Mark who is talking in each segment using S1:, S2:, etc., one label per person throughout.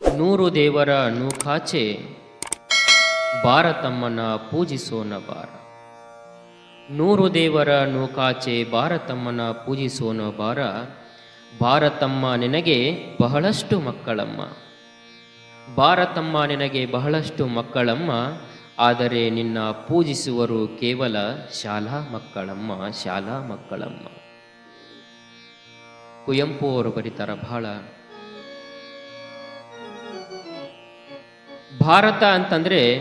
S1: ನೂರು ದೇವರ ನೂಕಾಚೆ, ಭಾರತಮ್ಮನ ಪೂಜಿಸೋನ ಬಾರ ನೂರು ದೇವರ ನೂಕಾಚೆ, ಭಾರತಮ್ಮನ ಪೂಜಿಸೋನ ಬಾರ ಭಾರತಮ್ಮ ನಿನಗೆ ಬಹಳಷ್ಟು ಮಕ್ಕಳಮ್ಮ. ಭಾರತಮ್ಮ ನಿನಗೆ ಬಹಳಷ್ಟು ಮಕ್ಕಳಮ್ಮ, ಆದರೆ ನಿನ್ನ ಪೂಜಿಸುವರು ಕೇವಲ ಶಾಲಾ ಮಕ್ಕಳಮ್ಮ ಶಾಲಾ ಮಕ್ಕಳಮ್ಮ. ಕುವೆಂಪು ಅವರು ಬರೀತಾರ ಬಹಳ ಭಾರತ ಅಂತಂದರೆ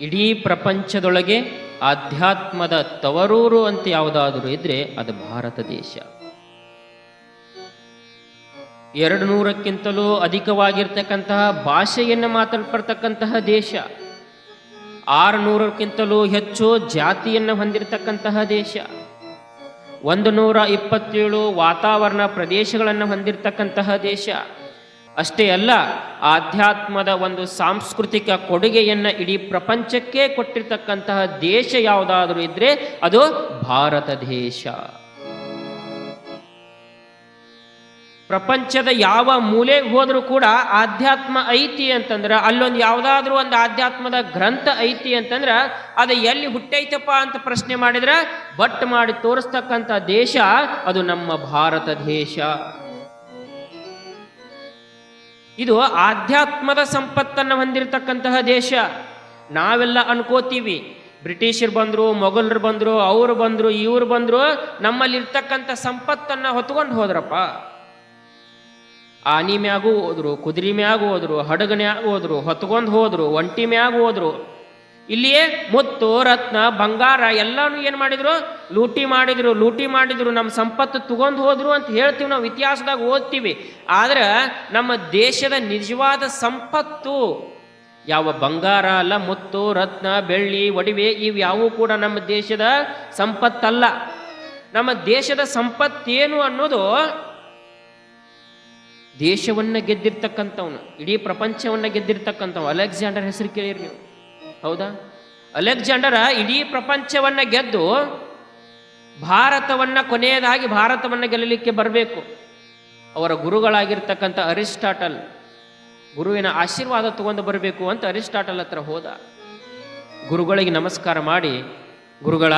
S1: ಇಡೀ ಪ್ರಪಂಚದೊಳಗೆ ಆಧ್ಯಾತ್ಮದ ತವರೂರು ಅಂತ ಯಾವುದಾದರೂ ಇದ್ರೆ ಅದು ಭಾರತ ದೇಶ. ಎರಡು ನೂರಕ್ಕಿಂತಲೂ ಅಧಿಕವಾಗಿರ್ತಕ್ಕಂತಹ ಭಾಷೆಯನ್ನು ಮಾತಾಡ್ಪಡ್ತಕ್ಕಂತಹ ದೇಶ. ಆರು ನೂರಕ್ಕಿಂತಲೂ ಹೆಚ್ಚು ಜಾತಿಯನ್ನು ಹೊಂದಿರತಕ್ಕಂತಹ ದೇಶ. ಒಂದು ನೂರ ಇಪ್ಪತ್ತೇಳು ವಾತಾವರಣ ಪ್ರದೇಶಗಳನ್ನು ಹೊಂದಿರತಕ್ಕಂತಹ ದೇಶ. ಅಷ್ಟೇ ಅಲ್ಲ, ಆಧ್ಯಾತ್ಮದ ಒಂದು ಸಾಂಸ್ಕೃತಿಕ ಕೊಡುಗೆಯನ್ನು ಇಡೀ ಪ್ರಪಂಚಕ್ಕೆ ಕೊಟ್ಟಿರ್ತಕ್ಕಂತಹ ದೇಶ ಯಾವುದಾದ್ರೂ ಇದ್ರೆ ಅದು ಭಾರತ ದೇಶ. ಪ್ರಪಂಚದ ಯಾವ ಮೂಲೆಗೆ ಹೋದರೂ ಕೂಡ ಆಧ್ಯಾತ್ಮ ಐತಿ ಅಂತಂದ್ರೆ, ಅಲ್ಲೊಂದು ಯಾವುದಾದ್ರೂ ಒಂದು ಆಧ್ಯಾತ್ಮದ ಗ್ರಂಥ ಐತಿ ಅಂತಂದ್ರೆ, ಅದು ಎಲ್ಲಿ ಹುಟ್ಟೈತಪ್ಪ ಅಂತ ಪ್ರಶ್ನೆ ಮಾಡಿದ್ರೆ, ಬಟ್ ಮಾಡಿ ತೋರಿಸ್ತಕ್ಕಂಥ ದೇಶ ಅದು ನಮ್ಮ ಭಾರತ ದೇಶ. ಇದು ಆಧ್ಯಾತ್ಮದ ಸಂಪತ್ತನ್ನು ಹೊಂದಿರತಕ್ಕಂತಹ ದೇಶ. ನಾವೆಲ್ಲ ಅನ್ಕೋತೀವಿ, ಬ್ರಿಟಿಷರು ಬಂದರು, ಮೊಘಲರು ಬಂದರು, ಅವರು ಬಂದರು, ಇವರು ಬಂದರು, ನಮ್ಮಲ್ಲಿರ್ತಕ್ಕಂಥ ಸಂಪತ್ತನ್ನು ಹೊತ್ಕೊಂಡು ಹೋದ್ರಪ್ಪ. ಆನಿ ಮ್ಯಾಗೂ ಹೋದ್ರು, ಕುದುರೆ ಮ್ಯಾಗ ಹೋದ್ರು, ಹಡಗನ್ಯಾಗ ಹೋದ್ರು, ಹೊತ್ಕೊಂಡು ಹೋದ್ರು, ಒಂಟಿ ಮ್ಯಾಗ ಹೋದ್ರು. ಇಲ್ಲಿಯೇ ಮುತ್ತು, ರತ್ನ, ಬಂಗಾರ ಎಲ್ಲಾನು ಏನು ಮಾಡಿದ್ರು? ಲೂಟಿ ಮಾಡಿದ್ರು ಲೂಟಿ ಮಾಡಿದ್ರು ನಮ್ಮ ಸಂಪತ್ತು ತಗೊಂಡು ಹೋದ್ರು ಅಂತ ಹೇಳ್ತೀವಿ ನಾವು, ಇತಿಹಾಸದಾಗ ಓದ್ತೀವಿ. ಆದ್ರೆ ನಮ್ಮ ದೇಶದ ನಿಜವಾದ ಸಂಪತ್ತು ಯಾವ ಬಂಗಾರ ಅಲ್ಲ, ಮುತ್ತು, ರತ್ನ, ಬೆಳ್ಳಿ, ಒಡವೆ, ಇವು ಯಾವೂ ಕೂಡ ನಮ್ಮ ದೇಶದ ಸಂಪತ್ತಲ್ಲ. ನಮ್ಮ ದೇಶದ ಸಂಪತ್ತೇನು ಅನ್ನೋದು ದೇಶವನ್ನು ಗೆದ್ದಿರ್ತಕ್ಕಂಥವನು, ಇಡೀ ಪ್ರಪಂಚವನ್ನು ಗೆದ್ದಿರ್ತಕ್ಕಂಥವು ಅಲೆಕ್ಸಾಂಡರ್ ಹೆಸರು ಕೇಳಿರಿ ನೀವು. ಹೌದಾ? ಅಲೆಕ್ಸಾಂಡರ ಇಡೀ ಪ್ರಪಂಚವನ್ನ ಗೆದ್ದು ಭಾರತವನ್ನ ಕೊನೆಯದಾಗಿ ಭಾರತವನ್ನ ಗೆಲ್ಲಲಿಕ್ಕೆ ಬರಬೇಕು. ಅವರ ಗುರುಗಳಾಗಿರ್ತಕ್ಕಂಥ ಅರಿಸ್ಟಾಟಲ್ ಗುರುವಿನ ಆಶೀರ್ವಾದ ತಗೊಂಡು ಬರಬೇಕು ಅಂತ ಅರಿಸ್ಟಾಟಲ್ ಹತ್ರ ಹೋದ. ಗುರುಗಳಿಗೆ ನಮಸ್ಕಾರ ಮಾಡಿ, ಗುರುಗಳ,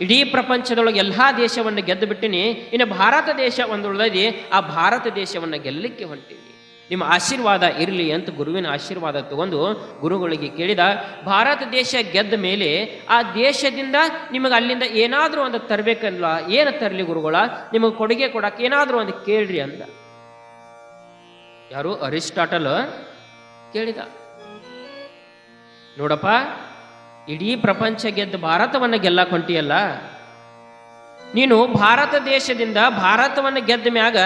S1: ಇಡೀ ಪ್ರಪಂಚದೊಳಗೆ ಎಲ್ಲ ದೇಶವನ್ನು ಗೆದ್ದು ಬಿಟ್ಟಿನಿ ಇನ್ನು ಭಾರತ ದೇಶ ಒಂದು ಉಳಿದಿ ಆ ಭಾರತ ದೇಶವನ್ನು ಗೆಲ್ಲಲಿಕ್ಕೆ ಹೊಂಟೀನಿ. ನಿಮ್ಮ ಆಶೀರ್ವಾದ ಇರಲಿ ಅಂತ ಗುರುವಿನ ಆಶೀರ್ವಾದ ತಗೊಂಡು ಗುರುಗಳಿಗೆ ಕೇಳಿದ, ಭಾರತ ದೇಶ ಗೆದ್ದ ಮೇಲೆ ಆ ದೇಶದಿಂದ ನಿಮಗೆ ಅಲ್ಲಿಂದ ಏನಾದರೂ ಒಂದು ತರಬೇಕಲ್ಲ, ಏನು ತರಲಿ ಗುರುಗಳ? ನಿಮಗೆ ಕೊಡುಗೆ ಕೊಡಕ್ಕೆ ಏನಾದರೂ ಒಂದು ಕೇಳ್ರಿ ಅಂದ. ಯಾರು? ಅರಿಸ್ಟಾಟಲ್ ಕೇಳಿದ. ನೋಡಪ್ಪ, ಇಡೀ ಪ್ರಪಂಚ ಗೆದ್ದು ಭಾರತವನ್ನು ಗೆಲ್ಲಕ್ಕೆ ಹೊಂಟಿಯಲ್ಲ ನೀನು ಭಾರತ ದೇಶದಿಂದ ಭಾರತವನ್ನು ಗೆದ್ದ ಮ್ಯಾಗ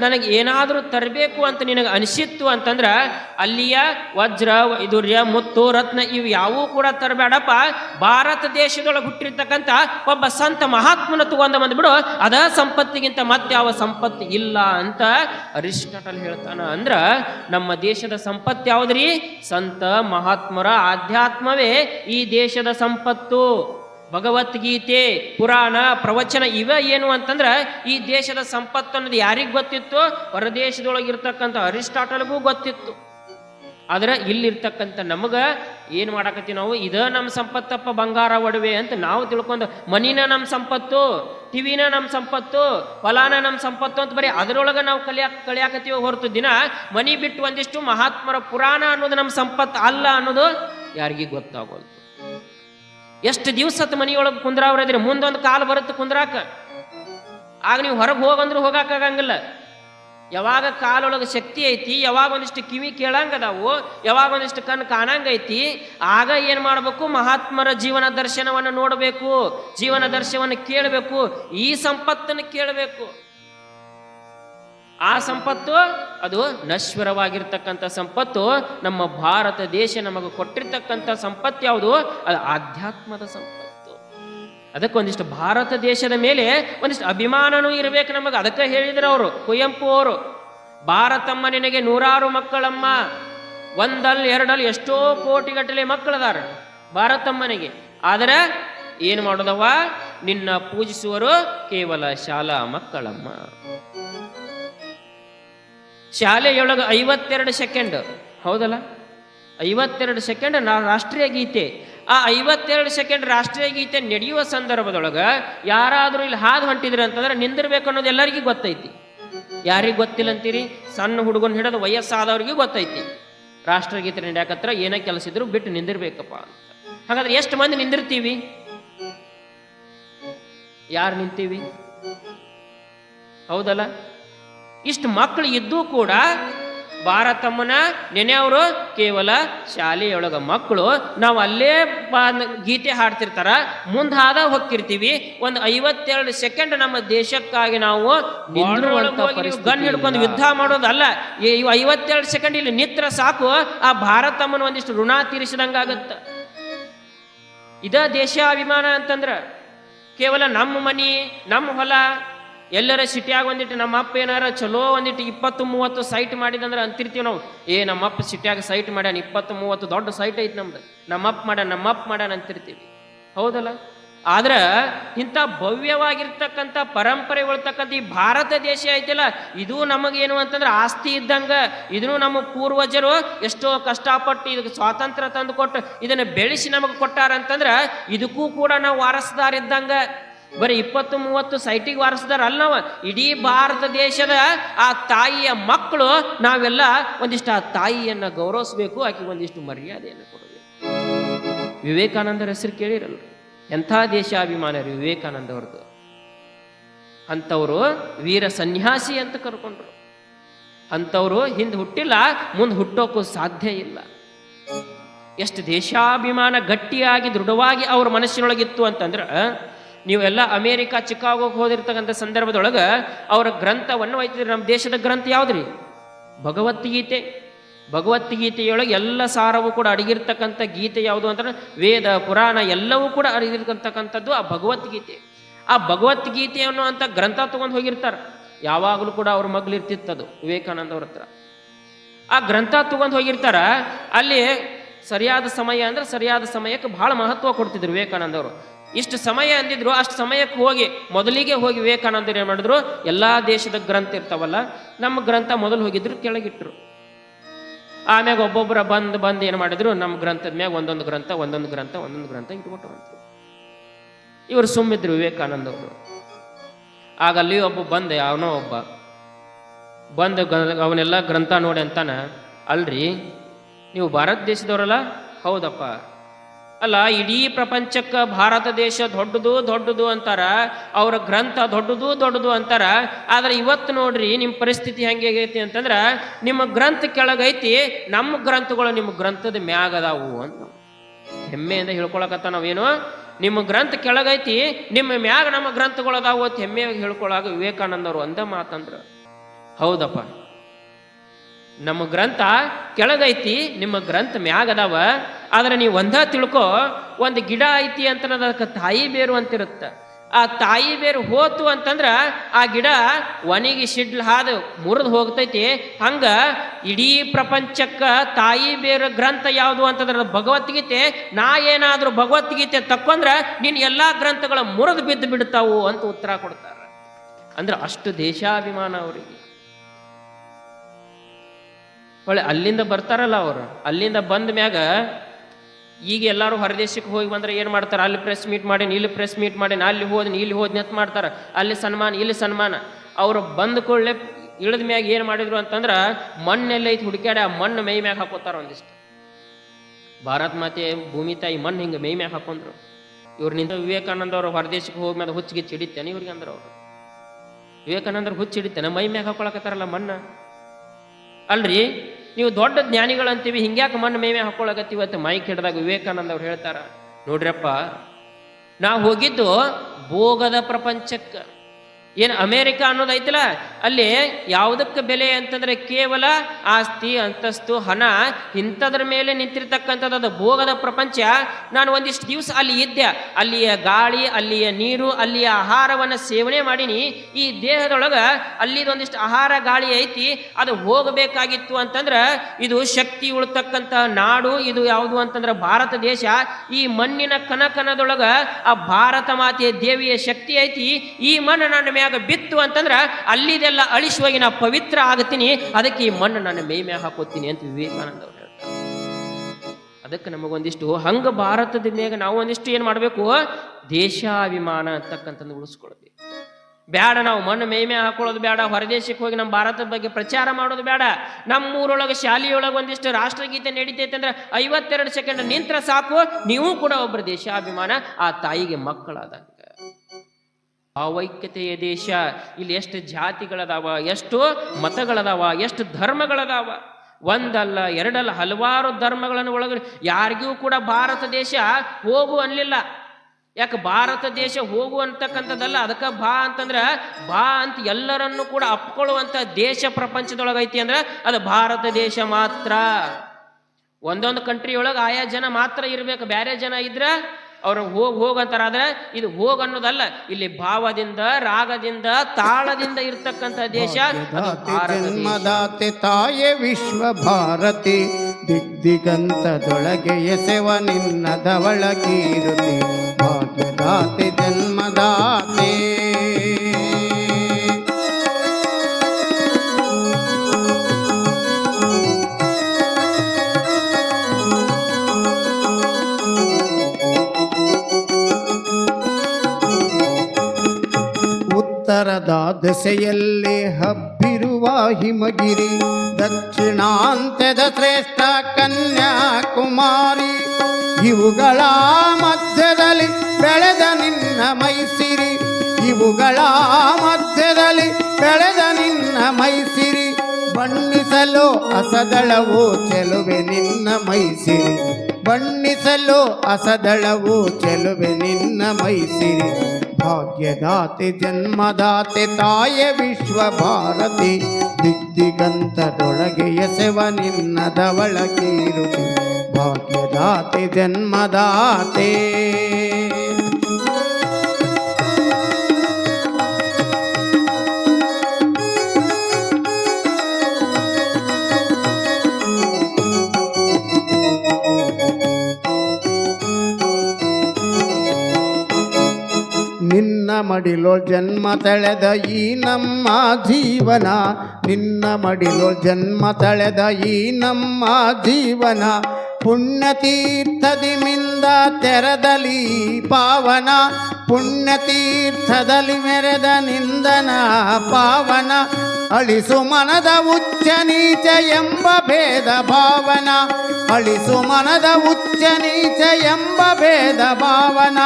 S1: ನನಗೆ ಏನಾದರೂ ತರಬೇಕು ಅಂತ ನಿನಗೆ ಅನಿಸಿತ್ತು ಅಂತಂದ್ರೆ ಅಲ್ಲಿಯ ವಜ್ರ, ವೈದುರ್ಯ, ಮುತ್ತು, ರತ್ನ ಇವು ಯಾವೂ ಕೂಡ ತರಬೇಡಪ್ಪ. ಭಾರತ ದೇಶದೊಳಗೆ ಹುಟ್ಟಿರ್ತಕ್ಕಂಥ ಒಬ್ಬ ಸಂತ ಮಹಾತ್ಮನ ತಗೊಂಡ ಬಂದ್ಬಿಡು ಅದ ಸಂಪತ್ತಿಗಿಂತ ಮತ್ತೆ ಯಾವ ಸಂಪತ್ತು ಇಲ್ಲ ಅಂತ ಅರಿಸ್ಟಾಟಲ್ ಹೇಳ್ತಾನ ಅಂದ್ರ ನಮ್ಮ ದೇಶದ ಸಂಪತ್ತು ಯಾವುದ್ರಿ? ಸಂತ ಮಹಾತ್ಮರ ಆಧ್ಯಾತ್ಮವೇ ಈ ದೇಶದ ಸಂಪತ್ತು. ಭಗವದ್ಗೀತೆ, ಪುರಾಣ, ಪ್ರವಚನ ಇವ ಏನು ಅಂತಂದ್ರೆ ಈ ದೇಶದ ಸಂಪತ್ತು ಅನ್ನೋದು ಯಾರಿಗೆ ಗೊತ್ತಿತ್ತು? ಹೊರದೇಶದೊಳಗಿರ್ತಕ್ಕಂಥ ಅರಿಸ್ಟಾಟಲ್ಗೂ ಗೊತ್ತಿತ್ತು. ಆದ್ರೆ ಇಲ್ಲಿರ್ತಕ್ಕಂಥ ನಮಗೆ ಏನು ಮಾಡಾಕತ್ತೀವಿ ನಾವು? ಇದ ನಮ್ಮ ಸಂಪತ್ತಪ್ಪ ಬಂಗಾರ ಒಡವೆ ಅಂತ ನಾವು ತಿಳ್ಕೊಂಡು ಮನಿನ ನಮ್ಮ ಸಂಪತ್ತು, ಟಿವಿನ ನಮ್ಮ ಸಂಪತ್ತು, ಫಲಾನ ನಮ್ಮ ಸಂಪತ್ತು ಅಂತ ಬರೀ ಅದರೊಳಗೆ ನಾವು ಕಲಿಯಾಕ ಕಲಿಯಾಕತ್ತೀವಿ ಹೊರತು ದಿನ ಮನಿ ಬಿಟ್ಟು ಒಂದಿಷ್ಟು ಮಹಾತ್ಮರ ಪುರಾಣ ಅನ್ನೋದು ನಮ್ಮ ಸಂಪತ್ತು ಅಲ್ಲ ಅನ್ನೋದು ಯಾರಿಗೂ ಗೊತ್ತಾಗೋದು ಎಷ್ಟು ದಿವಸದ ಮನಿಯೊಳಗೆ ಕುಂದ್ರಾವ್ರದ್ರಿ? ಮುಂದೊಂದು ಕಾಲು ಬರುತ್ತೆ ಕುಂದ್ರಾಕ. ಆಗ ನೀವು ಹೊರಗೆ ಹೋಗಂದ್ರೆ ಹೋಗಾಕಾಗಂಗಿಲ್ಲ. ಯಾವಾಗ ಕಾಲೊಳಗೆ ಶಕ್ತಿ ಐತಿ, ಯಾವಾಗ ಒಂದಿಷ್ಟು ಕಿವಿ ಕೇಳಂಗದಾವು, ಯಾವಾಗ ಒಂದಿಷ್ಟು ಕಣ್ಣು ಕಾಣಂಗೈತಿ, ಆಗ ಏನು ಮಾಡಬೇಕು? ಮಹಾತ್ಮರ ಜೀವನ ದರ್ಶನವನ್ನು ನೋಡಬೇಕು, ಜೀವನ ದರ್ಶನವನ್ನು ಕೇಳಬೇಕು, ಈ ಸಂಪತ್ತನ್ನು ಕೇಳಬೇಕು. ಆ ಸಂಪತ್ತು ಅದು ನಶ್ವರವಾಗಿರ್ತಕ್ಕಂಥ ಸಂಪತ್ತು. ನಮ್ಮ ಭಾರತ ದೇಶ ನಮಗೆ ಕೊಟ್ಟಿರ್ತಕ್ಕಂಥ ಸಂಪತ್ತು ಯಾವುದು? ಅದು ಆಧ್ಯಾತ್ಮದ ಸಂಪತ್ತು. ಅದಕ್ಕೆ ಒಂದಿಷ್ಟು ಭಾರತ ದೇಶದ ಮೇಲೆ ಒಂದಿಷ್ಟು ಅಭಿಮಾನನೂ ಇರಬೇಕು ನಮಗೆ. ಅದಕ್ಕೆ ಹೇಳಿದ್ರು ಅವರು, ಕುವೆಂಪು ಅವರು, ಭಾರತಮ್ಮ ನಿನಗೆ ನೂರಾರು ಮಕ್ಕಳಮ್ಮ. ಒಂದಲ್ಲಿ, ಎರಡಲ್ಲಿ ಎಷ್ಟೋ ಕೋಟಿಗಟ್ಟಲೆ ಮಕ್ಕಳದಾರ ಭಾರತಮ್ಮನಿಗೆ. ಆದರೆ ಏನು ಮಾಡೋದವ್ವ? ನಿನ್ನ ಪೂಜಿಸುವರು ಕೇವಲ ಶಾಲಾ ಮಕ್ಕಳಮ್ಮ. ಶಾಲೆಯೊಳಗೆ ಐವತ್ತೆರಡು ಸೆಕೆಂಡ್ ಹೌದಲ್ಲ? ಐವತ್ತೆರಡು ಸೆಕೆಂಡ್ ನಾ ರಾಷ್ಟ್ರೀಯ ಗೀತೆ. ಆ ಐವತ್ತೆರಡು ಸೆಕೆಂಡ್ ರಾಷ್ಟ್ರೀಯ ಗೀತೆ ನಡೆಯುವ ಸಂದರ್ಭದೊಳಗೆ ಯಾರಾದರೂ ಇಲ್ಲಿ ಹಾದು ಹೊಂಟಿದ್ರೆ ಅಂತಂದ್ರೆ ನಿಂದಿರ್ಬೇಕು ಅನ್ನೋದು ಎಲ್ಲರಿಗೂ ಗೊತ್ತೈತಿ. ಯಾರಿಗೆ ಗೊತ್ತಿಲ್ಲ ಅಂತೀರಿ ಸಣ್ಣ ಹುಡುಗನ ಹಿಡಿದು ವಯಸ್ಸಾದವ್ರಿಗೆ ಗೊತ್ತೈತಿ. ರಾಷ್ಟ್ರಗೀತೆ ನಡೆಯಕತ್ರ ಏನೇ ಕೆಲಸ ಇದ್ರು ಬಿಟ್ಟು ನಿಂದಿರ್ಬೇಕಪ್ಪ ಅಂತ. ಹಾಗಾದ್ರೆ ಎಷ್ಟು ಮಂದಿ ನಿಂದಿರ್ತೀವಿ? ಯಾರು ನಿಂತೀವಿ? ಹೌದಲ್ಲ? ಇಷ್ಟು ಮಕ್ಕಳು ಇದ್ದೂ ಕೂಡ ಭಾರತಮ್ಮನ ನೆನೆಯವರು ಕೇವಲ ಶಾಲೆಯೊಳಗ ಮಕ್ಕಳು ನಾವು ಅಲ್ಲೇ ಬಾ- ಗೀತೆ ಹಾಡ್ತಿರ್ತಾರ. ಮುಂದಾದ ಹೋಗ್ತಿರ್ತೀವಿ. ಒಂದು ಐವತ್ತೆರಡು ಸೆಕೆಂಡ್ ನಮ್ಮ ದೇಶಕ್ಕಾಗಿ ನಾವು ಗನ್ ಹಿಡ್ಕೊಂಡು ಯುದ್ಧ ಮಾಡೋದಲ್ಲ. ಐವತ್ತೆರಡು ಸೆಕೆಂಡ್ ಇಲ್ಲಿ ನಿತ್ರ ಸಾಕು. ಆ ಭಾರತಮ್ಮನ ಒಂದಿಷ್ಟು ಋಣ ತೀರಿಸಿದಂಗಾಗತ್ತ. ಇದ ದೇಶಾಭಿಮಾನ ಅಂತಂದ್ರ ಕೇವಲ ನಮ್ಮ ಮನಿ ನಮ್ಮ ಹೊಲ ಎಲ್ಲರ ಸಿಟಿಯಾಗ ಒಂದಿಟ್ಟು ನಮ್ಮ ಅಪ್ಪ ಏನಾರ ಚಲೋ ಒಂದಿಟ್ಟು ಇಪ್ಪತ್ತು ಮೂವತ್ತು ಸೈಟ್ ಮಾಡಿದಂದ್ರೆ ಅಂತಿರ್ತೀವಿ ನಾವು. ಏ ನಮ್ಮ ಅಪ್ಪ ಸಿಟಿಯಾಗ ಸೈಟ್ ಮಾಡ್ಯಾನ, ಇಪ್ಪತ್ತು ಮೂವತ್ತು ದೊಡ್ಡ ಸೈಟ್ ಐತಿ ನಮ್ದು. ನಮ್ಮಪ್ಪ ಮಾಡ್ಯಾನ ನಮ್ಮಪ್ಪ ಮಾಡ್ಯಾನ ಅಂತಿರ್ತೀವಿ. ಹೌದಲ್ಲ? ಆದ್ರೆ ಇಂಥ ಭವ್ಯವಾಗಿರ್ತಕ್ಕಂಥ ಪರಂಪರೆ ಉಳ್ತಕ್ಕಂಥ ಈ ಭಾರತ ದೇಶ ಐತಿಲ್ಲ, ಇದು ನಮಗೇನು ಅಂತಂದ್ರೆ ಆಸ್ತಿ ಇದ್ದಂಗ. ಇದನ್ನು ನಮ್ಮ ಪೂರ್ವಜರು ಎಷ್ಟೋ ಕಷ್ಟಪಟ್ಟು ಇದಕ್ಕೆ ಸ್ವಾತಂತ್ರ್ಯ ತಂದು ಕೊಟ್ಟು ಇದನ್ನು ಬೆಳೆಸಿ ನಮಗೆ ಕೊಟ್ಟಾರಂತಂದ್ರೆ ಇದಕ್ಕೂ ಕೂಡ ನಾವು ವಾರಸ್ದಾರ ಇದ್ದಂಗ. ಬರೀ ಇಪ್ಪತ್ತು ಮೂವತ್ತು ಸೈಟಿಗೆ ವಾರಿಸಿದಾರಲ್ಲ ನಾವು. ಇಡೀ ಭಾರತ ದೇಶದ ಆ ತಾಯಿಯ ಮಕ್ಕಳು ನಾವೆಲ್ಲ ಒಂದಿಷ್ಟು ಆ ತಾಯಿಯನ್ನ ಗೌರವಿಸ್ಬೇಕು, ಆಕೆ ಒಂದಿಷ್ಟು ಮರ್ಯಾದೆಯನ್ನು ಕೊಡಬೇಕು. ವಿವೇಕಾನಂದರ ಹೆಸರು ಕೇಳಿರಲ್ಲ. ಎಂಥ ದೇಶಾಭಿಮಾನ ವಿವೇಕಾನಂದ ಅವ್ರದ್ದು ಅಂಥವರು ವೀರ ಸನ್ಯಾಸಿ ಅಂತ ಕರ್ಕೊಂಡ್ರು. ಅಂಥವ್ರು ಹಿಂದೆ ಹುಟ್ಟಿಲ್ಲ, ಮುಂದೆ ಹುಟ್ಟೋಕ್ಕೂ ಸಾಧ್ಯ ಇಲ್ಲ. ಎಷ್ಟು ದೇಶಾಭಿಮಾನ ಗಟ್ಟಿಯಾಗಿ ದೃಢವಾಗಿ ಅವ್ರ ಮನಸ್ಸಿನೊಳಗಿತ್ತು ಅಂತಂದ್ರೆ ನೀವೆಲ್ಲ ಅಮೇರಿಕ, ಚಿಕಾಗೋಗೆ ಹೋದಿರ್ತಕ್ಕಂಥ ಸಂದರ್ಭದೊಳಗೆ ಅವರ ಗ್ರಂಥವನ್ನು ಒಯ್ತಿದ್ರು ನಮ್ಮ ದೇಶದ ಗ್ರಂಥ ಯಾವುದ್ರಿ? ಭಗವದ್ಗೀತೆ. ಭಗವದ್ಗೀತೆಯೊಳಗೆ ಎಲ್ಲ ಸಾರವೂ ಕೂಡ ಅಡಗಿರ್ತಕ್ಕಂಥ ಗೀತೆ ಯಾವುದು ಅಂತಂದ್ರೆ ವೇದ, ಪುರಾಣ ಎಲ್ಲವೂ ಕೂಡ ಅಡಗಿರ್ತಕ್ಕಂಥದ್ದು ಆ ಭಗವದ್ಗೀತೆ. ಆ ಭಗವದ್ಗೀತೆ ಅನ್ನುವಂಥ ಗ್ರಂಥ ತಗೊಂಡು ಹೋಗಿರ್ತಾರೆ. ಯಾವಾಗಲೂ ಕೂಡ ಅವ್ರ ಮಗ್ಳು ಇರ್ತಿತ್ತದು ವಿವೇಕಾನಂದ ಅವ್ರ ಹತ್ರ. ಆ ಗ್ರಂಥ ತಗೊಂಡು ಹೋಗಿರ್ತಾರ. ಅಲ್ಲಿ ಸರಿಯಾದ ಸಮಯ ಅಂದ್ರೆ ಸರಿಯಾದ ಸಮಯಕ್ಕೆ ಬಹಳ ಮಹತ್ವ ಕೊಡ್ತಿದ್ರು ವಿವೇಕಾನಂದ ಅವರು ಇಷ್ಟು ಸಮಯ ಅಂದಿದ್ರು, ಅಷ್ಟು ಸಮಯಕ್ಕೆ ಹೋಗಿ ಮೊದಲಿಗೆ ಹೋಗಿ ವಿವೇಕಾನಂದರು ಏನು ಮಾಡಿದ್ರು? ಎಲ್ಲ ದೇಶದ ಗ್ರಂಥ ಇರ್ತಾವಲ್ಲ, ನಮ್ಮ ಗ್ರಂಥ ಮೊದಲು ಹೋಗಿದ್ರು, ಕೆಳಗಿಟ್ರು. ಆಮ್ಯಾಗ ಒಬ್ಬೊಬ್ಬರ ಬಂದು ಬಂದು ಏನು ಮಾಡಿದ್ರು, ನಮ್ಮ ಗ್ರಂಥದ ಮ್ಯಾಗ ಒಂದೊಂದು ಗ್ರಂಥ ಒಂದೊಂದು ಗ್ರಂಥ ಒಂದೊಂದು ಗ್ರಂಥ ಇಟ್ಬಿಟ್ಟು ಅಂತ ಇವರು ಸುಮ್ಮಿದ್ರು ವಿವೇಕಾನಂದ ಅವರು ಆಗ ಅಲ್ಲಿ ಒಬ್ಬ ಬಂದ ಅವನೋ ಒಬ್ಬ. ಬಂದು ಅವನೆಲ್ಲ ಗ್ರಂಥ ನೋಡಿ ಅಂತಾನ, ಅಲ್ರಿ, ನೀವು ಭಾರತ ದೇಶದವರಲ್ಲ? ಹೌದಪ್ಪ. ಅಲ್ಲ, ಇಡೀ ಪ್ರಪಂಚಕ್ಕೆ ಭಾರತ ದೇಶ ದೊಡ್ಡದು ದೊಡ್ಡದು ಅಂತಾರ, ಅವರ ಗ್ರಂಥ ದೊಡ್ಡದು ದೊಡ್ಡದು ಅಂತಾರ, ಆದ್ರೆ ಇವತ್ತು ನೋಡ್ರಿ ನಿಮ್ಮ ಪರಿಸ್ಥಿತಿ ಹೆಂಗೆ ಆಗೈತಿ ಅಂತಂದ್ರೆ, ನಿಮ್ಮ ಗ್ರಂಥ ಕೆಳಗೈತಿ, ನಮ್ಮ ಗ್ರಂಥಗಳು ನಿಮ್ಮ ಗ್ರಂಥದ ಮ್ಯಾಗದಾವು ಅಂತ ಹೆಮ್ಮೆಯಿಂದ ಹೇಳ್ಕೊಳಕತ್ತ ನಾವೇನು? ನಿಮ್ಮ ಗ್ರಂಥ ಕೆಳಗೈತಿ, ನಿಮ್ಮ ಮ್ಯಾಗ ನಮ್ಮ ಗ್ರಂಥಗಳು ಅದಾವು ಅಂತ ಹೆಮ್ಮೆಯಾಗಿ ಹೇಳ್ಕೊಳಾಗ ವಿವೇಕಾನಂದರು ಒಂದ ಮಾತಂದ್ರ, ಹೌದಪ್ಪ. ನಮ್ಮ ಗ್ರಂಥ ಕೆಳಗೈತಿ, ನಿಮ್ಮ ಗ್ರಂಥ ಮ್ಯಾಗ ಅದಾವ ಆದ್ರೆ ನೀವು ಒಂದ ತಿಳ್ಕೊ, ಒಂದು ಗಿಡ ಐತಿ ಅಂತ ಅದಕ್ಕೆ ತಾಯಿ ಬೇರು ಅಂತಿರುತ್ತ. ಆ ತಾಯಿ ಬೇರು ಹೋತು ಅಂತಂದ್ರೆ ಆ ಗಿಡ ಒಣಗಿ ಸಿಡ್ಲ ಹಾದು ಮುರಿದು ಹೋಗ್ತೈತಿ. ಹಂಗ ಇಡೀ ಪ್ರಪಂಚಕ್ಕ ತಾಯಿ ಬೇರು ಗ್ರಂಥ ಯಾವುದು ಅಂತಂದ್ರೆ ಭಗವದ್ಗೀತೆ. ನಾ ಏನಾದರೂ ಭಗವದ್ಗೀತೆ ತಕ್ಕೊಂಡ್ರೆ ನಿನ್ನ ಎಲ್ಲಾ ಗ್ರಂಥಗಳ ಮುರಿದು ಬಿದ್ದು ಬಿಡ್ತಾವು ಅಂತ ಉತ್ತರ ಕೊಡ್ತಾರೆ. ಅಂದ್ರೆ ಅಷ್ಟು ದೇಶಾಭಿಮಾನ ಅವರಿಗೆ. ಒಳ್ಳೆ ಅಲ್ಲಿಂದ ಬರ್ತಾರಲ್ಲ ಅವರು. ಅಲ್ಲಿಂದ ಬಂದ ಮ್ಯಾಗ ಈಗ ಎಲ್ಲರೂ ಹೊರದೇಶಕ್ಕೆ ಹೋಗಿ ಬಂದ್ರೆ ಏನು ಮಾಡ್ತಾರೆ? ಅಲ್ಲಿ ಪ್ರೆಸ್ ಮೀಟ್ ಮಾಡಿ, ಇಲ್ಲಿ ಪ್ರೆಸ್ ಮೀಟ್ ಮಾಡಿ ಅಲ್ಲಿ ಹೋದ್ನಿ, ಇಲ್ಲಿ ಹೋದ್ನಿ ಅಂತ ಮಾಡ್ತಾರೆ. ಅಲ್ಲಿ ಸನ್ಮಾನ, ಇಲ್ಲಿ ಸನ್ಮಾನ. ಅವರು ಬಂದ ಕೂಡಲೇ ಇಳಿದ ಮ್ಯಾಗ ಏನು ಮಾಡಿದ್ರು ಅಂತಂದ್ರೆ ಮಣ್ಣೆಲ್ಲ ಐತಿ ಹುಡುಕ್ಯಾಡ, ಆ ಮಣ್ಣು ಮೈ ಮ್ಯಾಗ ಹಾಕೋತಾರ ಒಂದಿಷ್ಟು. ಭಾರತ ಮಾತೆ ಭೂಮಿ ತಾಯಿ ಮಣ್ಣು ಹಿಂಗೆ ಮೈ ಮ್ಯಾಗ ಹಾಕೊಂಡ್ರು. ಇವ್ರು ನಿಂತ ವಿವೇಕಾನಂದ ಅವರು ಹೊರದೇಶಕ್ಕೆ ಹೋಗಿ ಮೇಲೆ ಹುಚ್ಚಿಗೆ ಚಿಡಿತೇನೆ ಇವ್ರಿಗೆ ಅಂದ್ರೆ ಅವರು. ವಿವೇಕಾನಂದರು ಹುಚ್ಚಿಡಿತೇನೆ ಮೈ ಮ್ಯಾಗ ಹಾಕೊಳಕತ್ತಾರಲ್ಲ ಮಣ್ಣ. ಅಲ್ರಿ? ನೀವು ದೊಡ್ಡ ಜ್ಞಾನಿಗಳಂತೀವಿ, ಹಿಂಗ್ಯಾಕೆ ಮಣ್ಣು ಮೇವೇ ಹಾಕೊಳಕತ್ತೀವಿ ಅಂತ ಮೈಕ್ ಹಿಡಿದಾಗ ವಿವೇಕಾನಂದ ಅವ್ರು ಹೇಳ್ತಾರ. ನೋಡ್ರಪ್ಪ ನಾವು ಹೋಗಿದ್ದು ಭೋಗದ ಪ್ರಪಂಚಕ್ಕೆ. ಏನು ಅಮೇರಿಕ ಅನ್ನೋದೈತಲ್ಲ ಅಲ್ಲಿ ಯಾವುದಕ್ಕೆ ಬೆಲೆ ಅಂತಂದ್ರೆ ಕೇವಲ ಆಸ್ತಿ, ಅಂತಸ್ತು, ಹಣ, ಇಂಥದ್ರ ಮೇಲೆ ನಿಂತಿರ್ತಕ್ಕಂಥದ್ದು ಅದು ಭೋಗದ ಪ್ರಪಂಚ. ನಾನು ಒಂದಿಷ್ಟು ದಿವಸ ಅಲ್ಲಿ ಇದ್ದೆ, ಅಲ್ಲಿಯ ಗಾಳಿ, ಅಲ್ಲಿಯ ನೀರು, ಅಲ್ಲಿಯ ಆಹಾರವನ್ನು ಸೇವನೆ ಮಾಡೀನಿ. ಈ ದೇಹದೊಳಗೆ ಅಲ್ಲಿದೊಂದಿಷ್ಟು ಆಹಾರ ಗಾಳಿ ಐತಿ, ಅದು ಹೋಗಬೇಕಾಗಿತ್ತು ಅಂತಂದ್ರೆ ಇದು ಶಕ್ತಿ ಉಳ್ತಕ್ಕಂತಹ ನಾಡು, ಇದು ಯಾವುದು ಅಂತಂದ್ರೆ ಭಾರತ ದೇಶ. ಈ ಮಣ್ಣಿನ ಕನಕನದೊಳಗ ಆ ಭಾರತ ಮಾತೆಯ ದೇವಿಯ ಶಕ್ತಿ ಐತಿ. ಈ ಮಣ್ಣು ನನ್ನ ಮ್ಯಾಗ ಬಿತ್ತು ಅಂತಂದ್ರ ಅಲ್ಲಿದೆಲ್ಲ ಅಳಿಸುವಾಗಿ ನಾ ಪವಿತ್ರ ಆಗತೀನಿ. ಅದಕ್ಕೆ ಈ ಮಣ್ಣು ನನ್ನ ಮೈ ಮ್ಯಾಗ ಹಾಕೋತೀನಿ ಅಂತ ವಿವೇಕಾನಂದ ಅವ್ರು ಹೇಳ್ತಾರೆ. ಅದಕ್ಕೆ ನಮಗೊಂದಿಷ್ಟು ಹಂಗ ಭಾರತದ ಮ್ಯಾಗ ನಾವು ಒಂದಿಷ್ಟು ಏನು ಮಾಡಬೇಕು? ದೇಶಾಭಿಮಾನ ಅಂತಕ್ಕಂಥದ್ದು ಉಳಿಸ್ಕೊಳ್ಬೇಕು. ಬೇಡ ನಾವು ಮಣ್ಣು ಮೇಮೆ ಹಾಕೊಳ್ಳೋದು ಬೇಡ ಹೊರದೇಶಕ್ಕೆ ಹೋಗಿ ನಮ್ಮ ಭಾರತದ ಬಗ್ಗೆ ಪ್ರಚಾರ ಮಾಡೋದು ಬೇಡ ನಮ್ಮ ಊರೊಳಗೆ ಶಾಲೆಯೊಳಗೆ ಒಂದಿಷ್ಟು ರಾಷ್ಟ್ರಗೀತೆ ನಡೀತೈತೆ ಅಂದ್ರೆ ಐವತ್ತೆರಡು ಸೆಕೆಂಡ್ ನಿಂತ್ರ ಸಾಕು, ನೀವು ಕೂಡ ಒಬ್ಬರು ದೇಶಾಭಿಮಾನ, ಆ ತಾಯಿಗೆ ಮಕ್ಕಳಾದಂಗ. ಭಾವೈಕ್ಯತೆಯ ದೇಶ. ಇಲ್ಲಿ ಎಷ್ಟು ಜಾತಿಗಳದಾವ, ಎಷ್ಟು ಮತಗಳದಾವ, ಎಷ್ಟು ಧರ್ಮಗಳದಾವ. ಒಂದಲ್ಲ, ಎರಡಲ್ಲ, ಹಲವಾರು ಧರ್ಮಗಳನ್ನು ಒಳಗ ಯಾರಿಗೂ ಕೂಡ ಭಾರತ ದೇಶ ಹೋಗು ಅನ್ಲಿಲ್ಲ. ಯಾಕೆ ಭಾರತ ದೇಶ ಹೋಗು ಅಂತಕ್ಕಂಥದ್ದಲ್ಲ, ಅದಕ್ಕೆ ಬಾ ಅಂತಂದ್ರೆ, ಬಾ ಅಂತ ಎಲ್ಲರನ್ನು ಕೂಡ ಅಪ್ಕೊಳ್ಳುವಂಥ ದೇಶ ಪ್ರಪಂಚದೊಳಗೈತಿ ಅಂದ್ರೆ ಅದು ಭಾರತ ದೇಶ ಮಾತ್ರ. ಒಂದೊಂದು ಕಂಟ್ರಿಯೊಳಗೆ ಆಯಾ ಜನ ಮಾತ್ರ ಇರ್ಬೇಕು. ಬೇರೆ ಜನ ಇದ್ರೆ ಅವ್ರು ಹೋಗಿ ಹೋಗಂತಾರಾದ್ರೆ ಇದು ಹೋಗ ಅನ್ನೋದಲ್ಲ, ಇಲ್ಲಿ ಭಾವದಿಂದ, ರಾಗದಿಂದ, ತಾಳದಿಂದ ಇರ್ತಕ್ಕಂಥ ದೇಶ
S2: ಜನ್ಮದಾತೆ ತಾಯೆ ವಿಶ್ವ ಭಾರತಿ ದಿಗ್ದಿಗಂತದೊಳಗೆ ಎಸೆವ ನಿನ್ನ ಧವಳ ಕೀರುತಿ. ಭಾಗ್ಯದಾತೆ ಜನ್ಮದಾತೆ ಉತ್ತರದ ದೆಸೆಯಲ್ಲಿ ಹಬ್ಬಿರುವ ಹಿಮಗಿರಿ, ದಕ್ಷಿಣಾಂತ್ಯದ ಶ್ರೇಷ್ಠ ಕನ್ಯಾಕುಮಾರಿ. ಇವುಗಳ ಮಧ್ಯದಲ್ಲಿ ಬೆಳೆದ ನಿನ್ನ ಮೈಸಿರಿ, ಇವುಗಳ ಮಧ್ಯದಲ್ಲಿ ಬೆಳೆದ ನಿನ್ನ ಮೈಸಿರಿ. ಬಣ್ಣಿಸಲು ಅಸದಳವು ಚೆಲುವೆ ನಿನ್ನ ಮೈಸಿರಿ, ಬಣ್ಣಿಸಲು ಅಸದಳವು ಚೆಲುವೆ ನಿನ್ನ ಮೈಸಿರಿ. ಭಾಗ್ಯದಾತೆ ಜನ್ಮದಾತೆ ತಾಯ ವಿಶ್ವ ಭಾರತಿ ದಿಗ್ದಿಗಂತದೊಳಗೆ ಎಸೆವ ನಿನ್ನ ಧವಳ ಕೀರುತಿ ಭಾಗ್ಯದಾತೆ ಜನ್ಮದಾತೆ. ಮಡಿಲೋ ಜನ್ಮ ತಳೆದ ಈ ನಮ್ಮ ಜೀವನ. ನಿನ್ನ ಮಡಿಲೋ ಜನ್ಮ ತಳೆದ ಈ ನಮ್ಮ ಜೀವನ. ಪುಣ್ಯತೀರ್ಥದಿ ಮಿಂದ ತೆರದಲಿ ಪಾವನ. ಪುಣ್ಯತೀರ್ಥದಲ್ಲಿ ಮೆರೆದ ನಿಂದನ ಪಾವನ. ಅಳಿಸು ಮನದ ಉಚ್ಚ ನೀಚ ಎಂಬ ಭೇದ ಭಾವನ. ಅಳಿಸು ಮನದ ಉಚ್ಚ ನೀಚ ಎಂಬ ಭೇದ ಭಾವನ.